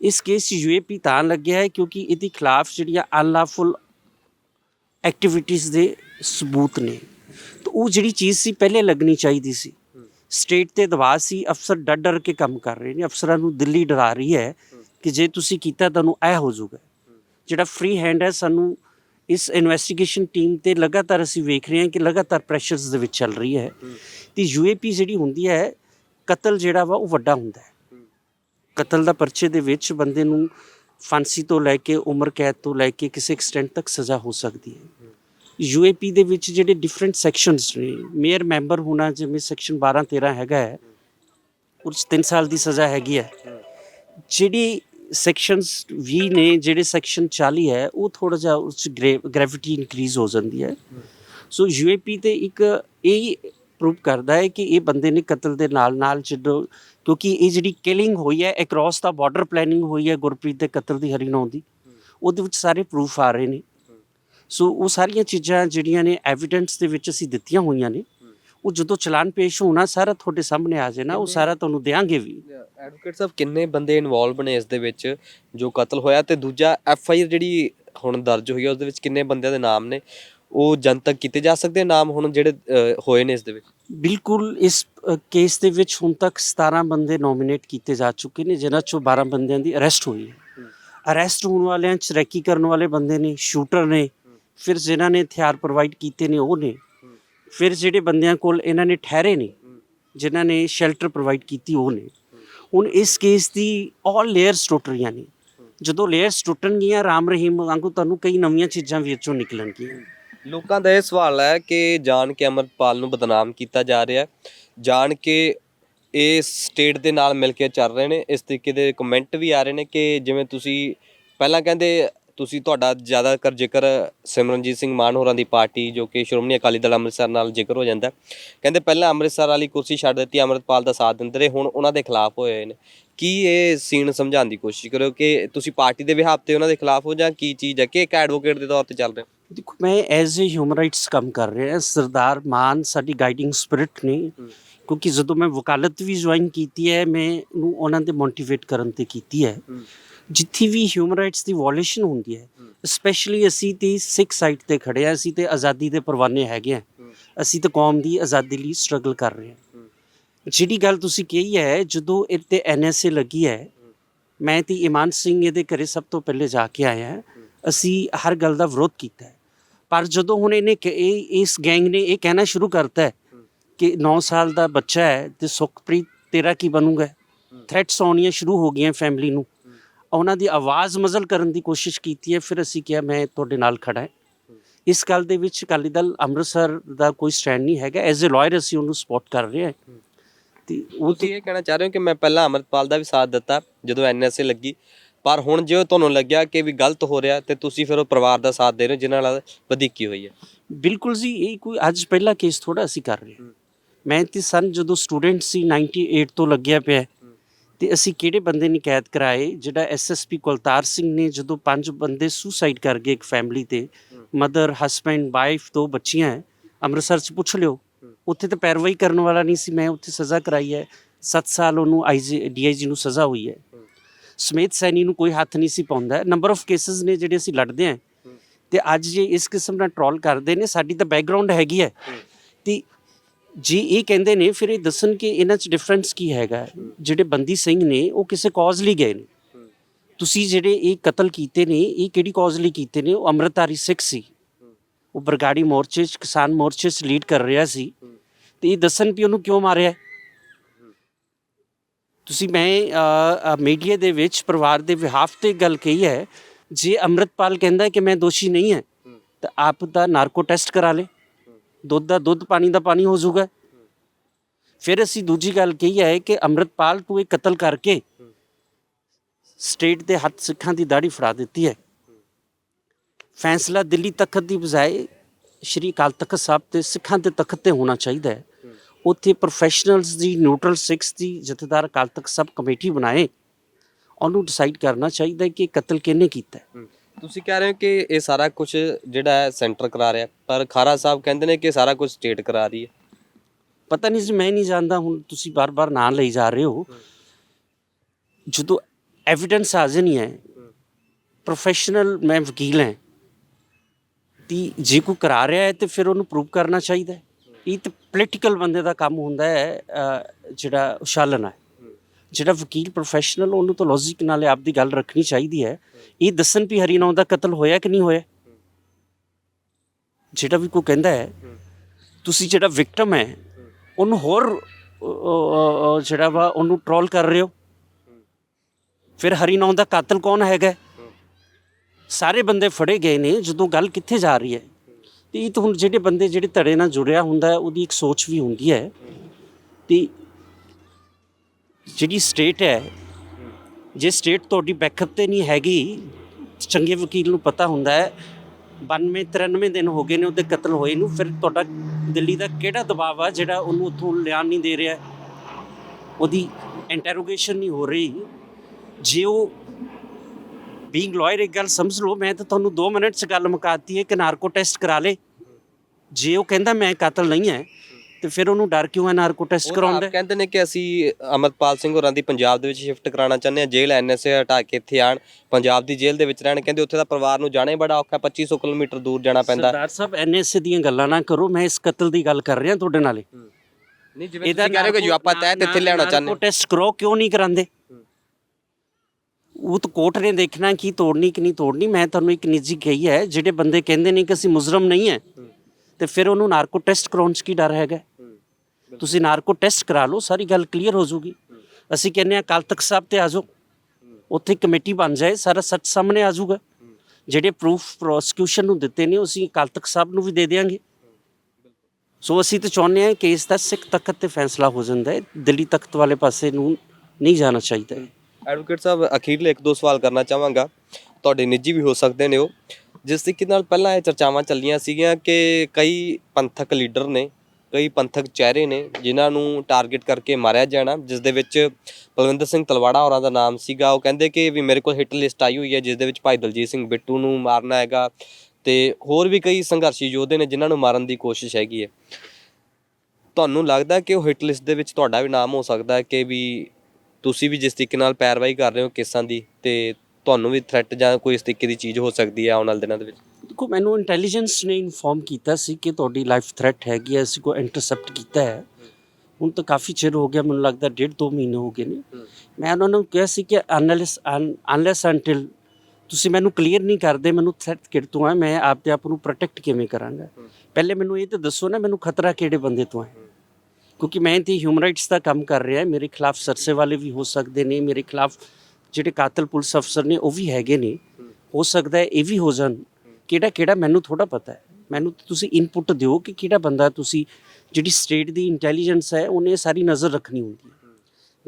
ਇਸ ਕੇਸ ਯੂਏਪੀ ਤਾਂ ਲੱਗਿਆ ਹੈ ਕਿਉਂਕਿ ਇਹਦੇ ਖਿਲਾਫ ਜਿਹੜੀਆਂ ਅਨਲਾਫੁਲ ਐਕਟੀਵਿਟੀਜ਼ ਦੇ ਸਬੂਤ ਨੇ। ਤਾਂ ਉਹ ਜਿਹੜੀ ਚੀਜ਼ ਸੀ ਪਹਿਲੇ ਲੱਗਣੀ ਚਾਹੀਦੀ ਸੀ। ਸਟੇਟ ਤੇ ਦਬਾਅ ਸੀ, ਅਫਸਰ ਡਰ ਡਰ ਕੇ ਕੰਮ ਕਰ ਰਹੇ ਨੇ, ਅਫਸਰਾਂ ਨੂੰ ਦਿੱਲੀ ਡਰਾ ਰਹੀ ਹੈ ਕਿ ਜੇ ਤੁਸੀਂ ਕੀਤਾ ਤੁਹਾਨੂੰ ਇਹ ਹੋ ਜਾਊਗਾ। ਜਿਹੜਾ ਫ੍ਰੀ ਹੈਂਡ ਹੈ, ਸਾਨੂੰ ਇਸ ਇਨਵੈਸਟੀਗੇਸ਼ਨ ਟੀਮ ਤੇ ਲਗਾਤਾਰ ਅਸੀਂ ਵੇਖ ਰਹੇ ਹਾਂ ਕਿ ਲਗਾਤਾਰ ਪ੍ਰੈਸ਼ਰਸ ਦੇ ਵਿੱਚ ਚੱਲ ਰਹੀ ਹੈ। ਤੇ ਯੂਏਪੀ ਜਿਹੜੀ ਹੁੰਦੀ ਹੈ, ਕਤਲ ਜਿਹੜਾ ਵਾ ਉਹ ਵੱਡਾ ਹੁੰਦਾ ਹੈ। ਕਤਲ ਦਾ ਪਰਚੇ ਦੇ ਵਿੱਚ ਬੰਦੇ ਨੂੰ ਫਾਂਸੀ ਤੋਂ ਲੈ ਕੇ, ਉਮਰ ਕੈਦ ਤੋਂ ਲੈ ਕੇ ਕਿਸੇ ਐਕਸਟੈਂਟ ਤੱਕ ਸਜ਼ਾ ਹੋ ਸਕਦੀ ਹੈ। ਯੂਏਪੀ ਦੇ ਵਿੱਚ ਜਿਹੜੇ ਡਿਫਰੈਂਟ ਸੈਕਸ਼ਨਸ ਨੇ ਮੇਅਰ ਮੈਂਬਰ ਹੋਣਾ ਜਿਵੇਂ ਸੈਕਸ਼ਨ 12 13 ਹੈਗਾ ਹੈ ਉਹ 'ਚ 3 ਸਾਲ ਦੀ ਸਜ਼ਾ ਹੈਗੀ ਹੈ। ਜਿਹੜੀ ਸੈਕਸ਼ਨਸ 20 ਨੇ, ਜਿਹੜੇ ਸੈਕਸ਼ਨ 40 ਹੈ, ਉਹ ਥੋੜਾ ਜਿਹਾ ਉਸ 'ਚ ਗ੍ਰੈਵਿਟੀ ਇਨਕਰੀਜ਼ ਹੋ ਜਾਂਦੀ ਹੈ। ਸੋ ਯੂਏਪੀ ਤੇ ਇੱਕ ਇਹ ਪ੍ਰੂਵ ਕਰਦਾ ਹੈ ਕਿ ਇਹ ਬੰਦੇ ਨੇ ਕਤਲ ਦੇ ਨਾਲ ਨਾਲ ਜਦੋਂ ਕਿਉਂਕਿ ਇਹ ਜਿਹੜੀ ਕਿਲਿੰਗ ਹੋਈ ਹੈ ਅਕ੍ਰੋਸ ਦਾ ਬਾਰਡਰ ਪਲੈਨਿੰਗ ਹੋਈ ਹੈ ਗੁਰਪ੍ਰੀਤ ਦੇ ਕਤਲ ਦੀ ਹਰੀਨੌਂ ਦੀ ਉਹਦੇ ਵਿੱਚ ਸਾਰੇ ਪ੍ਰੂਫ ਆ ਰਹੇ ਨੇ। ਸੋ ਉਹ ਸਾਰੀਆਂ ਚੀਜ਼ਾਂ ਜਿਹੜੀਆਂ ਨੇ ਐਵੀਡੈਂਸ ਦੇ ਵਿੱਚ ਅਸੀਂ ਦਿੱਤੀਆਂ ਹੋਈਆਂ ਨੇ ਉਹ ਜਦੋਂ ਚਲਾਨ ਪੇਸ਼ ਹੋਣਾ ਸਾਰਾ ਤੁਹਾਡੇ ਸਾਹਮਣੇ ਆ ਜਾਣਾ ਉਹ ਸਾਰਾ ਤੁਹਾਨੂੰ ਦੇਾਂਗੇ ਵੀ। ਐਡਵੋਕੇਟ ਸਾਹਿਬ ਕਿੰਨੇ ਬੰਦੇ ਇਨਵੋਲਵ ਨੇ ਇਸ ਦੇ ਵਿੱਚ ਜੋ ਕਤਲ ਹੋਇਆ ਤੇ ਦੂਜਾ ਐਫ ਆਈ ਆਰ ਜਿਹੜੀ ਹੁਣ ਦਰਜ ਹੋਈ ਹੈ ਉਸ ਦੇ ਵਿੱਚ ਕਿੰਨੇ ਬੰਦਿਆਂ ਦੇ ਨਾਮ ਨੇ ਉਹ ਜਨਤਕ ਕੀਤੇ ਜਾ ਸਕਦੇ ਨਾਮ ਹੁਣ ਜਿਹੜੇ ਹੋਏ ਨੇ ਇਸ ਦੇ ਵਿੱਚ? ਬਿਲਕੁਲ ਇਸ ਕੇਸ ਦੇ ਵਿੱਚ ਹੁਣ ਤੱਕ 17 ਬੰਦੇ ਨੋਮੀਨੇਟ ਕੀਤੇ ਜਾ ਚੁੱਕੇ ਨੇ, ਜਿਨ੍ਹਾਂ ਚੋਂ 12 ਬੰਦਿਆਂ ਦੀ ਅਰੈਸਟ ਹੋਈ ਹੈ। ਅਰੈਸਟ ਹੋਣ ਵਾਲਿਆਂ ਚ ਰੈਕੀ ਕਰਨ ਵਾਲੇ ਬੰਦੇ ਨੇ ਸ਼ੂਟਰ ਨੇ, ਫਿਰ ਜਿਨ੍ਹਾਂ ਨੇ ਹਥਿਆਰ ਪ੍ਰੋਵਾਈਡ ਕੀਤੇ ਨੇ, ਉਹ ਨੇ। ਫਿਰ ਜਿਹੜੇ ਬੰਦਿਆਂ ਕੋਲ ਇਹਨਾਂ ਨੇ ਠਹਿਰੇ ਨੇ, ਜਿਨ੍ਹਾਂ ਨੇ ਸ਼ੈਲਟਰ ਪ੍ਰੋਵਾਈਡ ਕੀਤੀ, ਉਹ ਨੇ। ਹੁਣ ਇਸ ਕੇਸ ਦੀ ਆਲ ਲੇਅਰਸ ਟੁੱਟ ਰਹੀਆਂ ਨੇ। ਜਦੋਂ ਲੇਅਰਸ ਟੁੱਟਣਗੀਆਂ, ਰਾਮ ਰਹੀਮ ਵਾਂਗੂ ਤੁਹਾਨੂੰ ਕਈ ਨਵੀਆਂ ਚੀਜ਼ਾਂ ਵਿੱਚੋਂ ਨਿਕਲਣਗੀਆਂ। ਲੋਕਾਂ ਦਾ ਇਹ ਸਵਾਲ ਹੈ ਕਿ ਜਾਣ ਕੇ ਅਮਰਪਾਲ ਨੂੰ ਬਦਨਾਮ ਕੀਤਾ ਜਾ ਰਿਹਾ ਹੈ। ਜਾਣ ਕੇ ਇਹ ਸਟੇਟ ਦੇ ਨਾਲ ਮਿਲ ਕੇ ਚੱਲ ਰਹੇ ਨੇ। ਇਸ ਤਰੀਕੇ ਦੇ ਕਮੈਂਟ ਵੀ ਆ ਰਹੇ ਨੇ ਕਿ ਜਿਵੇਂ ਤੁਸੀਂ ਪਹਿਲਾਂ ਕਹਿੰਦੇ ਤੁਸੀਂ ਤੁਹਾਡਾ ਜ਼ਿਆਦਾਤਰ ਜ਼ਿਕਰ ਸਿਮਰਨਜੀਤ ਸਿੰਘ ਮਾਨ ਹੋਰਾਂ ਦੀ ਪਾਰਟੀ ਜੋ ਕਿ ਸ਼੍ਰੋਮਣੀ ਅਕਾਲੀ ਦਲ ਅੰਮ੍ਰਿਤਸਰ ਨਾਲ ਜ਼ਿਕਰ ਹੋ ਜਾਂਦਾ ਕਹਿੰਦੇ ਪਹਿਲਾਂ ਅੰਮ੍ਰਿਤਸਰ ਵਾਲੀ ਕੁਰਸੀ ਛੱਡ ਦਿੱਤੀ ਅੰਮ੍ਰਿਤਪਾਲ ਦਾ ਸਾਥ ਦਿੰਦੇ ਰਹੇ, ਹੁਣ ਉਹਨਾਂ ਦੇ ਖਿਲਾਫ ਹੋਏ ਨੇ। ਕੀ ਇਹ ਸੀਨ ਸਮਝਾਉਣ ਦੀ ਕੋਸ਼ਿਸ਼ ਕਰੋ ਕਿ ਤੁਸੀਂ ਪਾਰਟੀ ਦੇ ਵਿਹਾਰ ਤੇ ਉਹਨਾਂ ਦੇ ਖਿਲਾਫ ਹੋ ਜਾਂ ਕੀ ਚੀਜ਼ ਹੈ? ਕਿ ਇੱਕ ਐਡਵੋਕੇਟ ਦੇ ਤੌਰ ਤੇ ਚੱਲ ਰਹੇ? ਹੋ ਦੇਖੋ ਮੈਂ ਐਜ਼ ਅ ਹਿਊਮਨ ਰਾਈਟਸ ਕੰਮ ਕਰ ਰਿਹਾ ਸਰਦਾਰ ਮਾਨ ਸਾਡੀ ਗਾਈਡਿੰਗ ਸਪਿਰਿਟ ਨੇ। ਕਿਉਂਕਿ ਜਦੋਂ ਮੈਂ ਵਕਾਲਤ ਵੀ ਜੁਆਇਨ ਕੀਤੀ ਹੈ ਮੈਂ ਨੂੰ ਉਹਨਾਂ ਦੇ ਮੋਟੀਵੇਟ ਕਰਨ ਤੇ ਕੀਤੀ ਹੈ। ਜਿੱਥੇ ਵੀ ਹਿਊਮਨ ਰਾਈਟਸ ਦੀ ਵਾਇਓਲੇਸ਼ਨ ਹੁੰਦੀ ਹੈ ਸਪੈਸ਼ਲੀ ਅਸੀਂ ਤੇ ਸਿੱਖ ਸਾਈਡ ਤੇ ਖੜੇ ਆ ਅਸੀਂ ਤੇ ਆਜ਼ਾਦੀ ਦੇ ਪਰਵਾਨੇ ਹੈਗੇ ਆ ਅਸੀਂ ਤੇ ਕੌਮ ਦੀ ਆਜ਼ਾਦੀ ਲਈ ਸਟਰਗਲ ਕਰ ਰਹੇ ਹਾਂ। ਜਿਹੜੀ ਗੱਲ ਤੁਸੀਂ ਕਹੀ ਹੈ, ਜਦੋਂ ਇਹ ਤੇ ਐਨਐਸਏ ਲੱਗੀ ਹੈ, ਮੈਂ ਤੇ ਇਮਾਨ ਸਿੰਘ ਇਹਦੇ ਘਰੇ ਸਭ ਤੋਂ ਪਹਿਲੇ ਜਾ ਕੇ ਆਇਆ ਅਸੀਂ ਹਰ ਗੱਲ ਦਾ ਵਿਰੋਧ ਕੀਤਾ ਹੈ। ਪਰ ਜਦੋਂ ਹੁਣ ਇਹਨੇ ਕਿ- ਇਹ, ਇਸ ਗੈਂਗ ਨੇ ਇਹ ਕਹਿਣਾ ਸ਼ੁਰੂ ਕਰਤਾ ਹੈ ਕਿ 9 ਸਾਲ ਦਾ ਬੱਚਾ ਹੈ ਤੇ ਸੁਖਪ੍ਰੀਤ ਤੇਰਾ ਕੀ ਬਣੂਗਾ? ਥ੍ਰੈਟਸ ਆਉਣੀਆਂ ਸ਼ੁਰੂ ਹੋ ਗਈਆਂ ਫੈਮਿਲੀ ਨੂੰ। ਉਹਨਾਂ ਦੀ ਆਵਾਜ਼ ਮਜ਼ਲ ਕਰਨ ਦੀ ਕੋਸ਼ਿਸ਼ ਕੀਤੀ ਹੈ, ਫਿਰ ਅਸੀਂ ਕਿਹਾ ਮੈਂ ਤੁਹਾਡੇ ਨਾਲ ਖੜਾ ਹਾਂ। ਇਸ ਗੱਲ ਦੇ ਵਿੱਚ ਅਕਾਲੀ ਦਲ ਅੰਮ੍ਰਿਤਸਰ ਦਾ ਕੋਈ ਸਟੈਂਡ ਨਹੀਂ ਹੈਗਾ। ਐਜ਼ ਅ ਲਾਇਰ ਅਸੀਂ ਉਹਨੂੰ ਸਪੋਰਟ ਕਰ ਰਹੇ ਹਾਂ। ਤੇ ਉਹ ਤੁਸੀਂ ਇਹ ਕਹਿਣਾ ਚਾਹ ਰਹੇ ਹੋ ਕਿ ਮੈਂ ਪਹਿਲਾਂ ਅਮਰਪਾਲ ਦਾ ਵੀ ਸਾਥ ਦਿੱਤਾ ਜਦੋਂ ਐਨਐਸਏ ਲੱਗੀ। ਪਰ ਹੁਣ ਜੇ ਤੁਹਾਨੂੰ ਲੱਗਿਆ ਕਿ ਵੀ ਗਲਤ ਹੋ ਰਿਹਾ ਤੇ ਤੁਸੀਂ ਫਿਰ ਉਹ ਪਰਿਵਾਰ ਦਾ ਸਾਥ ਦੇ ਰਹੇ ਹੋ ਜਿਨ੍ਹਾਂ ਨਾਲ ਵਧੀਕੀ ਹੋਈ ਹੈ। ਬਿਲਕੁਲ ਜੀ ਇਹ ਕੋਈ ਅੱਜ ਪਹਿਲਾ ਕੇਸ ਥੋੜਾ ਅਸੀਂ ਕਰ ਰਹੇ ਹਾਂ। ਮੈਂ ਤੇ ਸਨ ਜਦੋਂ ਸਟੂਡੈਂਟ ਸੀ 98 ਤੋਂ ਲੱਗਿਆ ਪਿਆ ਤੇ ਅਸੀਂ ਕਿਹੜੇ ਬੰਦੇ ਨਹੀਂ ਕੈਦ ਕਰਾਏ ਜਿਹੜਾ ਐਸਐਸਪੀ ਕੁਲਤਾਰ ਸਿੰਘ ਨੇ ਜਦੋਂ ਪੰਜ ਬੰਦੇ ਸੁਸਾਈਡ ਕਰ ਗਏ ਇੱਕ ਫੈਮਿਲੀ ਤੇ ਮਦਰ ਹਸਬੈਂਡ ਵਾਈਫ ਦੋ ਬੱਚੀਆਂ ਹੈ ਅੰਮ੍ਰਿਤਸਰ ਚ ਪੁੱਛ ਲਿਓ। ਉੱਥੇ ਤਾਂ ਪੈਰਵਾਈ ਕਰਨ ਵਾਲਾ ਨਹੀਂ ਸੀ, ਮੈਂ ਉੱਥੇ ਸਜ਼ਾ ਕਰਾਈ ਹੈ। 7 ਸਾਲ ਉਹਨੂੰ ਆਈਜੀ ਡੀਆਈਜੀ ਨੂੰ ਸਜ਼ਾ ਹੋਈ ਹੈ। ਸਮੇਤ ਸੈਣੀ ਨੂੰ ਕੋਈ ਹੱਥ ਨਹੀਂ ਸੀ ਪਾਉਂਦਾ। ਨੰਬਰ ਆਫ ਕੇਸਸ ਨੇ ਜਿਹੜੇ ਅਸੀਂ ਲੜਦੇ ਹਾਂ, ਤੇ ਅੱਜ ਜੇ ਇਸ ਕਿਸਮ ਨਾਲ ਟਰੋਲ ਕਰਦੇ ਨੇ, ਸਾਡੀ ਤਾਂ ਬੈਕਗ੍ਰਾਉਂਡ ਹੈਗੀ ਹੈ। ਤੇ ਜੀ ਇਹ ਕਹਿੰਦੇ ਨੇ, ਫਿਰ ਇਹ ਦੱਸਣ ਕਿ ਇਹਨਾਂ 'ਚ ਡਿਫਰੈਂਸ ਕੀ ਹੈਗਾ ਜਿਹੜੇ ਬੰਦੀ ਸਿੰਘ ਨੇ, ਉਹ ਕਿਸੇ ਕਾਜ਼ ਲਈ ਗਏ ਨੇ। ਤੁਸੀਂ ਜਿਹੜੇ ਇਹ ਕਤਲ ਕੀਤੇ ਨੇ, ਇਹ ਕਿਹੜੀ ਕਾਜ਼ ਲਈ ਕੀਤੇ ਨੇ? ਉਹ ਅੰਮ੍ਰਿਤਧਾਰੀ ਸਿੱਖ ਸੀ। ਉਹ ਬਰਗਾੜੀ ਮੋਰਚੇ 'ਚ, ਕਿਸਾਨ ਮੋਰਚੇ 'ਚ ਲੀਡ ਕਰ ਰਿਹਾ ਸੀ। ਤੇ ਇਹ ਦੱਸਣ ਵੀ ਉਹਨੂੰ ਕਿਉਂ ਮਾਰਿਆ? ਤੁਸੀਂ ਮੈਂ ਮੀਡੀਆ ਦੇ ਵਿੱਚ, ਪਰਿਵਾਰ ਦੇ ਵਿਹਾਫ ਤੇ ਗੱਲ ਕਹੀ ਹੈ। ਜੇ ਅੰਮ੍ਰਿਤਪਾਲ ਕਹਿੰਦਾ ਕਿ ਮੈਂ ਦੋਸ਼ੀ ਨਹੀਂ ਹੈ, ਤਾਂ ਆਪ ਦਾ ਨਾਰਕੋ ਟੈਸਟ ਕਰਾ ਲੇ। ਦੁੱਧ ਦਾ, ਦੁੱਧ ਪਾਣੀ ਦਾ ਪਾਣੀ ਹੋ ਜਾਊਗਾ। ਫਿਰ ਅਸੀਂ ਦੂਜੀ ਗੱਲ ਕਹੀ ਹੈ ਕਿ ਅੰਮ੍ਰਿਤਪਾਲ ਤੂੰ ਇਹ ਕਤਲ ਕਰਕੇ ਸਟੇਟ ਦੇ ਹੱਥ ਸਿੱਖਾਂ ਦੀ ਦਾੜੀ ਫੜਾ ਦਿੱਤੀ ਹੈ। ਫੈਸਲਾ ਦਿੱਲੀ ਤਖਤ ਦੀ ਬਜਾਏ ਸ਼੍ਰੀ ਅਕਾਲ ਤਖਤ ਸਾਹਿਬ ਤੇ ਸਿੱਖਾਂ ਦੇ ਤਖਤ ਤੇ ਹੋਣਾ ਚਾਹੀਦਾ ਹੈ। ਉੱਥੇ ਪ੍ਰੋਫੈਸ਼ਨਲਸ ਦੀ ਨਿਊਟਰਲ ਸਿੱਖਸ ਦੀ ਜਥੇਦਾਰ ਅਕਾਲ ਤਖਤ ਸਾਹਿਬ ਕਮੇਟੀ ਬਣਾਏ। ਉਹਨੂੰ ਡਿਸਾਈਡ ਕਰਨਾ ਚਾਹੀਦਾ ਹੈ ਕਿ ਕਤਲ ਕਿਹਨੇ ਕੀਤਾ ਹੈ। ਤੁਸੀਂ ਕਹਿ ਰਹੇ ਹੋ ਕਿ ਇਹ ਸਾਰਾ ਕੁਝ ਜਿਹੜਾ ਹੈ ਸੈਂਟਰ ਕਰਾ ਰਿਹਾ ਪਰ ਖਾਰਾ ਸਾਹਿਬ ਕਹਿੰਦੇ ਨੇ ਕਿ ਸਾਰਾ ਕੁਝ ਸਟੇਟ ਕਰਾ ਰਹੀ ਹੈ। ਪਤਾ ਨਹੀਂ ਜੀ ਮੈਂ ਨਹੀਂ ਜਾਣਦਾ ਹੁਣ ਤੁਸੀਂ ਬਾਰ-ਬਾਰ ਨਾਂ ਲਈ ਜਾ ਰਹੇ ਹੋ। ਜਦੋਂ ਐਵੀਡੈਂਸ ਹਾਜ਼ਰ ਨਹੀਂ ਹੈ ਪ੍ਰੋਫੈਸ਼ਨਲ ਮੈਂ ਵਕੀਲ ਹਾਂ। ਤੇ ਜੇ ਕੋਈ ਕਰਾ ਰਿਹਾ ਹੈ ਤੇ ਫਿਰ ਉਹਨੂੰ ਪ੍ਰੂਵ ਕਰਨਾ ਚਾਹੀਦਾ ਹੈ। ਇਹ ਤਾਂ ਪੋਲੀਟੀਕਲ ਬੰਦੇ ਦਾ ਕੰਮ ਹੁੰਦਾ ਹੈ ਅਹ, ਜਿਹੜਾ ਉਛਾਲਣਾ ਹੈ। ਜਿਹੜਾ ਵਕੀਲ ਪ੍ਰੋਫੈਸ਼ਨਲ ਉਹਨੂੰ ਤਾਂ ਲੌਜੀਕ ਨਾਲੇ ਆਪਦੀ ਗੱਲ ਰੱਖਣੀ ਚਾਹੀਦੀ ਹੈ। ਇਹ ਦੱਸਣ ਵੀ ਹਰੀਨੌਂ ਦਾ ਕਤਲ ਹੋਇਆ ਕਿ ਨਹੀਂ ਹੋਇਆ? ਜਿਹੜਾ ਵੀ ਕੋਈ ਕਹਿੰਦਾ ਹੈ ਤੁਸੀਂ ਜਿਹੜਾ ਵਿਕਟਮ ਹੈ ਉਹਨੂੰ ਹੋਰ ਅਹ, ਅਹ, ਅਹ, ਜਿਹੜਾ ਵਾ ਉਹਨੂੰ ਟਰੋਲ ਕਰ ਰਹੇ ਹੋ। ਫਿਰ ਹਰੀਨੌਂ ਦਾ ਕਾਤਲ ਕੌਣ ਹੈਗਾ ਸਾਰੇ ਬੰਦੇ ਫੜੇ ਗਏ ਨੇ, ਜਦੋਂ ਗੱਲ ਕਿੱਥੇ ਜਾ ਰਹੀ ਹੈ? ਤੇ ਇਹ ਤਾਂ ਹੁਣ ਜਿਹੜੇ ਬੰਦੇ ਜਿਹੜੇ ਧੜੇ ਨਾਲ ਜੁੜਿਆ ਹੁੰਦਾ ਉਹਦੀ ਇੱਕ ਸੋਚ ਵੀ ਹੁੰਦੀ ਹੈ। ਤੇ ਜਿਹੜੀ ਸਟੇਟ ਹੈ, ਜੇ ਸਟੇਟ ਤੁਹਾਡੀ ਬੈਕਅਪ ਤੇ ਨਹੀਂ ਹੈਗੀ, ਚੰਗੇ ਵਕੀਲ ਨੂੰ ਪਤਾ ਹੁੰਦਾ ਹੈ 92 93 ਦਿਨ ਹੋ ਗਏ ਨੇ ਉਹਦੇ ਕਤਲ ਹੋਏ ਨੂੰ, ਫਿਰ ਤੁਹਾਡਾ ਦਿੱਲੀ ਦਾ ਕਿਹੜਾ ਦਬਾਅ ਆ ਜਿਹੜਾ ਉਹਨੂੰ ਉੱਥੋਂ ਲਿਆਉਣ ਨਹੀਂ ਦੇ ਰਿਹਾ? ਉਹਦੀ ਇੰਟਰੋਗੇਸ਼ਨ ਨਹੀਂ ਹੋ ਰਹੀ। ਜੇ ਉਹ ਬੀਇੰਗ ਲਾਇਰ ਇੱਕ ਗੱਲ ਸਮਝ ਲਓ ਮੈਂ ਤਾਂ ਤੁਹਾਨੂੰ 2 ਮਿੰਟ 'ਚ ਗੱਲ ਮੁਕਾਤੀ ਹੈ ਕਿ ਨਾਰਕੋ ਟੈਸਟ ਕਰਾ ਲੇ। ਜੇ ਉਹ ਕਹਿੰਦਾ ਮੈਂ ਕਾਤਲ ਨਹੀਂ ਹੈ ਤੇ ਫਿਰ ਉਹਨੂੰ ਡਰ ਕਿਉਂ ਹੈ ਨਾਰਕੋ ਟੈਸਟ ਤਾਂ ਕਰਾਉਂਦਾ ਆਪ ਕਹਿੰਦੇ ਨੇ ਕਿ ਅਸੀਂ ਅਮਰਪਾਲ ਸਿੰਘ ਹੋਰਾਂ ਦੀ ਪੰਜਾਬ ਦੇ ਵਿੱਚ ਸ਼ਿਫਟ ਕਰਾਉਣਾ ਚਾਹੁੰਦੇ ਹਾਂ ਜੇਲ੍ਹ ਐਨਐਸਏ ਹਟਾ ਕੇ ਇੱਥੇ ਆਣ ਪੰਜਾਬ ਦੀ ਜੇਲ੍ਹ ਦੇ ਵਿੱਚ ਰਹਿਣ। ਕਹਿੰਦੇ ਉੱਥੇ ਦਾ ਪਰਿਵਾਰ ਨੂੰ ਜਾਣਾ ਬੜਾ ਔਖਾ 2500 ਕਿਲੋਮੀਟਰ ਦੂਰ ਜਾਣਾ ਪੈਂਦਾ। ਸਰਦਾਰ ਸਾਹਿਬ ਐਨਐਸਏ ਦੀਆਂ ਗੱਲਾਂ ਨਾ ਕਰੋ ਮੈਂ ਇਸ ਕਤਲ ਦੀ ਗੱਲ ਕਰ ਰਿਹਾ ਤੁਹਾਡੇ ਨਾਲ। ਨਹੀਂ ਜਿਵੇਂ ਤੁਸੀਂ ਕਹਿ ਰਹੇ ਹੋ ਕਿ ਜੋ ਆਪਾਂ ਤਹਿਤ ਇੱਥੇ ਲਿਆਉਣਾ ਚਾਹੁੰਦੇ ਨਾਰਕੋ ਟੈਸਟ ਕਰੋ ਕਿਉਂ ਨਹੀਂ ਕਰਾਉਂਦੇ? ਉਹ ਤਾਂ ਕੋਰਟ ਨੇ ਦੇਖਣਾ ਕੀ ਤੋੜਨੀ ਕਿ ਨਹੀਂ ਤੋੜਨੀ ਮੈਂ ਤੁਹਾਨੂੰ ਇੱਕ ਨਿੱਜੀ ਕਹੀ ਹੈ ਜਿਹੜੇ ਬੰਦੇ ਕਹਿੰਦੇ ਨੇ ਕਿ ਅਸੀਂ ਮੁਜਰਮ ਨਹੀਂ ਹੈ ਤੇ ਫਿਰ ਉਹਨੂੰ ਨਾਰਕੋ ਟੈਸਟ ਕਰਾਉਣ 'ਚ ਕੀ ਡਰ ਹੈਗਾ? ਤੁਸੀਂ ਨਾਰਕੋ ਟੈਸਟ ਕਰਾ ਲਓ ਸਾਰੀ ਗੱਲ ਕਲੀਅਰ ਹੋ ਜਾਊਗੀ। ਅਸੀਂ ਕਹਿੰਦੇ ਆ ਕੱਲ ਤੱਕ ਸਾਹਿਬ ਤੇ ਆ ਜਾਓ। ਉੱਥੇ ਕਮੇਟੀ ਬਣ ਜਾਏ ਸਾਰਾ ਸੱਚ ਸਾਹਮਣੇ ਆ ਜਾਊਗਾ। ਜਿਹੜੇ ਪ੍ਰੂਫ ਪ੍ਰੋਸੀਕਿਊਸ਼ਨ ਨੂੰ ਦਿੱਤੇ ਨੇ ਅਸੀਂ ਕੱਲ ਤੱਕ ਸਾਹਿਬ ਨੂੰ ਵੀ ਦੇ ਦੇਵਾਂਗੇ ਸੋ ਅਸੀਂ ਤਾਂ ਚਾਹੁੰਦੇ ਹਾਂ ਕਿ ਇਸ ਦਾ ਸਿੱਖ ਤਖਤ ਤੇ ਫੈਸਲਾ ਹੋ ਜਾਂਦਾ ਹੈ ਦਿੱਲੀ ਤਖਤ ਵਾਲੇ ਪਾਸੇ ਨੂੰ ਨਹੀਂ ਜਾਣਾ ਚਾਹੀਦਾ ਹੈ। ਐਡਵੋਕੇਟ ਸਾਹਿਬ, ਅਖੀਰਲੇ ਇੱਕ ਦੋ ਸਵਾਲ ਕਰਨਾ ਚਾਹਾਂਗਾ। ਤੁਹਾਡੇ ਨਿੱਜੀ ਵੀ ਹੋ ਸਕਦੇ ਨੇ ਉਹ। ਜਿਸ ਤਰੀਕੇ ਨਾਲ ਪਹਿਲਾਂ ਇਹ ਚਰਚਾਵਾਂ ਚੱਲੀਆਂ ਸੀਗੀਆਂ ਕਿ ਕਈ ਪੰਥਕ ਲੀਡਰ ਨੇ, ਕਈ ਪੰਥਕ ਚਿਹਰੇ ਨੇ, ਜਿਨ੍ਹਾਂ ਨੂੰ ਟਾਰਗੇਟ ਕਰਕੇ ਮਾਰਿਆ ਜਾਣਾ, ਜਿਸ ਦੇ ਵਿੱਚ ਬਲਵਿੰਦਰ ਸਿੰਘ ਤਲਵਾੜਾ ਹੋਰਾਂ ਦਾ ਨਾਮ ਸੀਗਾ। ਉਹ ਕਹਿੰਦੇ ਕਿ ਵੀ ਮੇਰੇ ਕੋਲ ਹਿੱਟ ਲਿਸਟ ਆਈ ਹੋਈ ਹੈ, ਜਿਸ ਦੇ ਵਿੱਚ ਭਾਈ ਦਲਜੀਤ ਸਿੰਘ ਬਿੱਟੂ ਨੂੰ ਮਾਰਨਾ ਹੈਗਾ ਤੇ ਹੋਰ ਵੀ ਕਈ ਸੰਘਰਸ਼ੀ ਯੋਧੇ ਨੇ ਜਿਨ੍ਹਾਂ ਨੂੰ ਮਾਰਨ ਦੀ ਕੋਸ਼ਿਸ਼ ਹੈਗੀ ਹੈ। ਤੁਹਾਨੂੰ ਲੱਗਦਾ ਕਿ ਉਹ ਹਿੱਟ ਲਿਸਟ ਦੇ ਵਿੱਚ ਤੁਹਾਡਾ ਵੀ ਨਾਮ ਹੋ ਸਕਦਾ ਹੈ ਕਿ ਵੀ ਤੁਸੀਂ ਵੀ ਜਿਸ ਤਰੀਕੇ ਨਾਲ ਪੈਰਵਾਈ ਕਰ ਰਹੇ ਹੋ ਕੇਸਾਂ ਦੀ ਤੇ ਤੁਹਾਨੂੰ ਵੀ ਥ੍ਰੈਟ ਜਾਂ ਕੋਈ ਇਸ ਤਰੀਕੇ ਦੀ ਚੀਜ਼ ਹੋ ਸਕਦੀ ਹੈ ਆਉਣ ਵਾਲੇ ਦਿਨਾਂ ਦੇ ਵਿੱਚ? ਦੇਖੋ, ਮੈਨੂੰ ਇੰਟੈਲੀਜੈਂਸ ਨੇ ਇਨਫੋਰਮ ਕੀਤਾ ਸੀ ਕਿ ਤੁਹਾਡੀ ਲਾਈਫ ਥ੍ਰੈਟ ਹੈਗੀ ਹੈ ਅਸੀਂ ਕੋ ਇੰਟਰਸੈਪਟ ਕੀਤਾ ਹੈ। ਹੁਣ ਤਾਂ ਕਾਫੀ ਚਿਰ ਹੋ ਗਿਆ, ਮੈਨੂੰ ਲੱਗਦਾ ਡੇਢ ਦੋ ਮਹੀਨੇ ਹੋ ਗਏ ਨੇ। ਮੈਂ ਉਹਨਾਂ ਨੂੰ ਕਿਹਾ ਸੀ ਕਿ ਅਨਲੈਸ ਅਨਲੈਸ ਅੰਟਿਲ ਤੁਸੀਂ ਮੈਨੂੰ ਕਲੀਅਰ ਨਹੀਂ ਕਰਦੇ, ਮੈਨੂੰ ਥ੍ਰੈਟ ਕਿਹੜੇ ਤੋਂ ਹੈ ਮੈਂ ਆਪਦੇ ਆਪ ਨੂੰ ਪ੍ਰੋਟੈਕਟ ਕਿਵੇਂ ਕਰਾਂਗਾ? ਪਹਿਲੇ ਮੈਨੂੰ ਇਹ ਤਾਂ ਦੱਸੋ ਨਾ, ਮੈਨੂੰ ਖਤਰਾ ਕਿਹੜੇ ਬੰਦੇ ਤੋਂ ਹੈ ਕਿਉਂਕਿ ਮੈਂ ਤੇ ਹਿਊਮਨ ਰਾਈਟਸ ਦਾ ਕੰਮ ਕਰ ਰਿਹਾ, ਮੇਰੇ ਖਿਲਾਫ ਸਰਸੇ ਵਾਲੇ ਵੀ ਹੋ ਸਕਦੇ ਨੇ, ਮੇਰੇ ਖਿਲਾਫ ਜਿਹੜੇ ਕਾਤਲ ਪੁਲਿਸ ਅਫਸਰ ਨੇ ਉਹ ਵੀ ਹੈਗੇ ਨੇ, ਹੋ ਸਕਦਾ ਹੈ ਇਹ ਵੀ ਹੋ ਜਾਣ। ਕਿਹੜਾ ਕਿਹੜਾ ਮੈਨੂੰ ਥੋੜਾ ਪਤਾ ਹੈ। ਮੈਨੂੰ ਤੁਸੀਂ ਇਨਪੁਟ ਦਿਓ ਕਿ ਕਿਹੜਾ ਬੰਦਾ ਤੁਸੀਂ, ਜਿਹੜੀ ਸਟੇਟ ਦੀ ਇੰਟੈਲੀਜੈਂਸ ਹੈ, ਉਹਨੇ ਸਾਰੀ ਨਜ਼ਰ ਰੱਖਣੀ ਹੁੰਦੀ ਹੈ।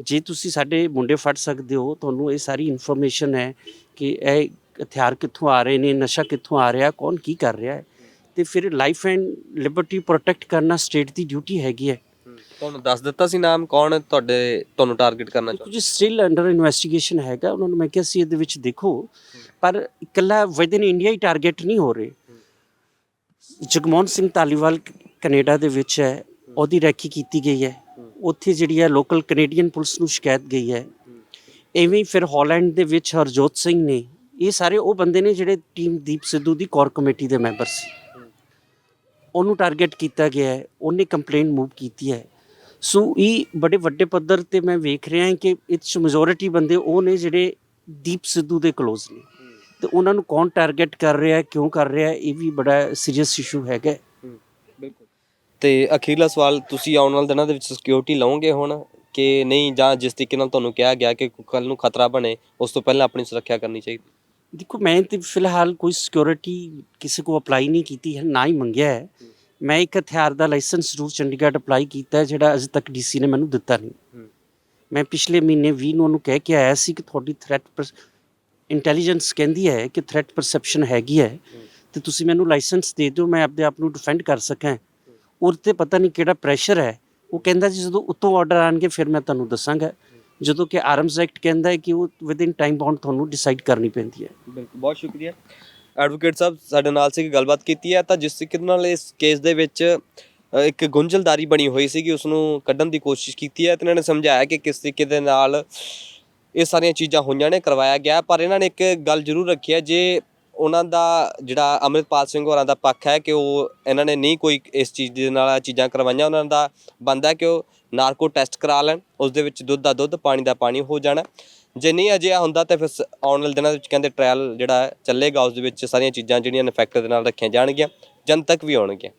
ਜੇ ਤੁਸੀਂ ਸਾਡੇ ਮੁੰਡੇ ਫੜ ਸਕਦੇ ਹੋ, ਤੁਹਾਨੂੰ ਇਹ ਸਾਰੀ ਇਨਫੋਰਮੇਸ਼ਨ ਹੈ ਕਿ ਇਹ ਹਥਿਆਰ ਕਿੱਥੋਂ ਆ ਰਹੇ ਨੇ, ਨਸ਼ਾ ਕਿੱਥੋਂ ਆ ਰਿਹਾ, ਕੌਣ ਕੀ ਕਰ ਰਿਹਾ ਹੈ। ਤੇ ਫਿਰ ਲਾਈਫ ਐਂਡ ਲਿਬਰਟੀ ਪ੍ਰੋਟੈਕਟ ਕਰਨਾ ਸਟੇਟ ਦੀ ਡਿਊਟੀ ਹੈਗੀ ਹੈ। ਤੁਹਾਨੂੰ ਦੱਸ ਦਿੱਤਾ ਸੀ ਨਾਮ ਕੌਣ ਤੁਹਾਡੇ, ਤੁਹਾਨੂੰ ਟਾਰਗੇਟ ਕਰਨਾ ਚਾਹੁੰਦਾ? ਕੁਝ ਸਟਿਲ ਅੰਡਰ ਇਨਵੈਸਟੀਗੇਸ਼ਨ ਹੈਗਾ, ਉਹਨਾਂ ਨੂੰ ਮੈਂ ਕਿਹਾ ਸੀ ਇਹਦੇ ਵਿੱਚ ਦੇਖੋ, ਪਰ ਇਕੱਲਾ ਵਿਦਨ ਇੰਡੀਆ ਹੀ ਟਾਰਗੇਟ ਨਹੀਂ ਹੋ ਰਹੇ। ਜਗਮੋਹਨ ਸਿੰਘ ਧਾਲੀਵਾਲ ਕੈਨੇਡਾ ਦੇ ਵਿੱਚ ਹੈ, ਉਹਦੀ ਰੈਕੀ ਕੀਤੀ ਗਈ ਹੈ। ਉੱਥੇ ਜਿਹੜੀ ਹੈ ਲੋਕਲ ਕੈਨੇਡੀਅਨ ਪੁਲਿਸ ਨੂੰ ਸ਼ਿਕਾਇਤ ਗਈ ਹੈ। ਐਵੇਂ ਹੀ ਫਿਰ ਹਾਲੈਂਡ ਦੇ ਵਿੱਚ ਹਰਜੋਤ ਸਿੰਘ ਨੇ, ਇਹ ਸਾਰੇ ਉਹ ਬੰਦੇ ਨੇ ਜਿਹੜੇ ਟੀਮ ਦੀਪ ਸਿੱਧੂ ਦੀ ਕੋਰ ਕਮੇਟੀ ਦੇ ਮੈਂਬਰ ਸੀ। ਉਹਨੂੰ ਟਾਰਗੇਟ ਕੀਤਾ ਗਿਆ ਹੈ, ਉਹਨੇ ਕੰਪਲੇਂਟ ਮੂਵ ਕੀਤੀ ਹੈ। ਸੋ ਇਹ ਬੜੇ ਵੱਡੇ ਪੱਧਰ ਤੇ ਮੈਂ ਵੇਖ ਰਿਹਾ ਹਾਂ ਕਿ 'ਚ ਮੈਜੋਰਿਟੀ ਬੰਦੇ ਉਹ ਨੇ ਜਿਹੜੇ ਦੀਪ ਸਿੱਧੂ ਦੇ ক্লোਜ਼ ਨੇ। ਤੇ ਉਹਨਾਂ ਨੂੰ ਕੌਣ ਟਾਰਗੇਟ ਕਰ ਰਿਹਾ ਹੈ ਕਿਉਂ ਕਰ ਰਿਹਾ ਹੈ ਇਹ ਵੀ ਬੜਾ ਸੀਰੀਅਸ ਇਸ਼ੂ ਹੈਗਾ। ਬਿਲਕੁਲ। ਤੇ ਅਖੀਰਲਾ ਸਵਾਲ ਤੁਸੀਂ ਆਉਣ ਵਾਲੇ ਦਿਨਾਂ ਦੇ ਵਿੱਚ ਸਿਕਿਉਰਿਟੀ ਲਓਗੇ ਹੁਣ ਕਿ ਨਹੀਂ ਜਾਂ ਜਿਸ ਤਰੀਕੇ ਨਾਲ ਤੁਹਾਨੂੰ ਕਿਹਾ ਗਿਆ ਕਿ ਕੱਲ ਨੂੰ ਖਤਰਾ ਬਣੇ ਉਸ ਤੋਂ ਪਹਿਲਾਂ ਆਪਣੀ ਸੁਰੱਖਿਆ ਕਰਨੀ ਚਾਹੀਦੀ? ਦੇਖੋ ਮੈਂ ਤੇ ਫਿਲਹਾਲ ਕੋਈ ਸਿਕਿਉਰਿਟੀ ਕਿਸੇ ਕੋ ਅਪਲਾਈ ਨਹੀਂ ਕੀਤੀ ਹੈ ਨਾ ਹੀ ਮੰਗਿਆ ਹੈ। ਮੈਂ ਇੱਕ ਹਥਿਆਰ ਦਾ ਲਾਇਸੈਂਸ ਜ਼ਰੂਰ ਚੰਡੀਗੜ੍ਹ ਅਪਲਾਈ ਕੀਤਾ ਹੈ ਜਿਹੜਾ ਅਜੇ ਤੱਕ ਡੀਸੀ ਨੇ ਮੈਨੂੰ ਦਿੱਤਾ ਨਹੀਂ। ਮੈਂ ਪਿਛਲੇ ਮਹੀਨੇ 20 ਨੂੰ ਉਹਨੂੰ ਕਹਿ ਕੇ ਆਇਆ ਸੀ ਕਿ ਤੁਹਾਡੀ ਥ੍ਰੈਟ ਇੰਟੈਲੀਜੈਂਸ ਕਹਿੰਦੀ ਹੈ ਕਿ ਥ੍ਰੈਟ ਪਰਸੈਪਸ਼ਨ ਹੈਗੀ ਹੈ। ਤੇ ਤੁਸੀਂ ਮੈਨੂੰ ਲਾਇਸੈਂਸ ਦੇ ਦਿਓ ਮੈਂ ਆਪਣੇ ਆਪ ਨੂੰ ਡਿਫੈਂਡ ਕਰ ਸਕਾਂ। ਉਹਦੇ ਤੇ ਪਤਾ ਨਹੀਂ ਕਿਹੜਾ ਪ੍ਰੈਸ਼ਰ ਹੈ। ਉਹ ਕਹਿੰਦਾ ਜੀ ਜਦੋਂ ਉੱਤੋਂ ਆਰਡਰ ਆਣਗੇ ਫਿਰ ਮੈਂ ਤੁਹਾਨੂੰ ਦੱਸਾਂਗਾ। ਜਦੋਂ ਕਿ ਆਰਮਸ ਐਕਟ ਕਹਿੰਦਾ ਹੈ ਕਿ ਉਹ ਵਿਦਿਨ ਟਾਈਮ ਬਾਉਂਡ ਤੁਹਾਨੂੰ ਡਿਸਾਈਡ ਕਰਨੀ ਪੈਂਦੀ ਹੈ। ਬਿਲਕੁਲ ਬਹੁਤ ਸ਼ੁਕਰੀਆ। ਐਡਵੋਕੇਟ ਸਾਹਿਬ, ਸਾਡੇ ਨਾਲ ਸੀ ਗੱਲਬਾਤ ਕੀਤੀ ਹੈ। ਤਾਂ ਜਿਸ ਤਰੀਕੇ ਨਾਲ ਇਸ ਕੇਸ ਦੇ ਵਿੱਚ ਇੱਕ ਗੁੰਝਲਦਾਰੀ ਬਣੀ ਹੋਈ ਸੀਗੀ ਉਸ ਨੂੰ ਕੱਢਣ ਦੀ ਕੋਸ਼ਿਸ਼ ਕੀਤੀ ਹੈ। ਤੇ ਇਹਨਾਂ ਨੇ ਸਮਝਾਇਆ ਕਿ ਕਿਸ ਤਰੀਕੇ ਦੇ ਨਾਲ ਇਹ ਸਾਰੀਆਂ ਚੀਜ਼ਾਂ ਹੋਈਆਂ ਨੇ, ਕਰਵਾਇਆ ਗਿਆ। ਪਰ ਇਹਨਾਂ ਨੇ ਇੱਕ ਗੱਲ ਜ਼ਰੂਰ ਰੱਖੀ ਹੈ, ਜੇ ਉਹਨਾਂ ਦਾ ਜਿਹੜਾ ਅੰਮ੍ਰਿਤਪਾਲ ਸਿੰਘ ਹੋਰਾਂ ਦਾ ਪੱਖ ਹੈ ਕਿ ਉਹ, ਇਹਨਾਂ ਨੇ ਨਹੀਂ ਕੋਈ ਇਸ ਚੀਜ਼ ਦੇ ਨਾਲ ਚੀਜ਼ਾਂ ਕਰਵਾਈਆਂ, ਉਹਨਾਂ ਦਾ ਬੰਦਾ ਕਿ ਉਹ ਨਾਰਕੋ ਟੈਸਟ ਕਰਾ ਲੈਣ ਉਸ ਦੇ ਵਿੱਚ ਦੁੱਧ ਦਾ ਦੁੱਧ, ਪਾਣੀ ਦਾ ਪਾਣੀ ਹੋ ਜਾਣਾ। ਜੇ ਨਹੀਂ ਅਜਿਹਾ ਹੁੰਦਾ ਤਾਂ ਫਿਰ ਸ- ਆਉਣ ਵਾਲੇ ਦਿਨਾਂ ਦੇ ਵਿੱਚ ਕਹਿੰਦੇ ਟ੍ਰਾਇਲ ਜਿਹੜਾ ਹੈ ਚੱਲੇਗਾ, ਉਸ ਦੇ ਵਿੱਚ ਸਾਰੀਆਂ ਚੀਜ਼ਾਂ ਜਿਹੜੀਆਂ ਨੇ ਫੈਕਟਰ ਦੇ ਨਾਲ ਰੱਖੀਆਂ ਜਾਣਗੀਆਂ, ਜਨਤਕ ਵੀ ਆਉਣਗੀਆਂ।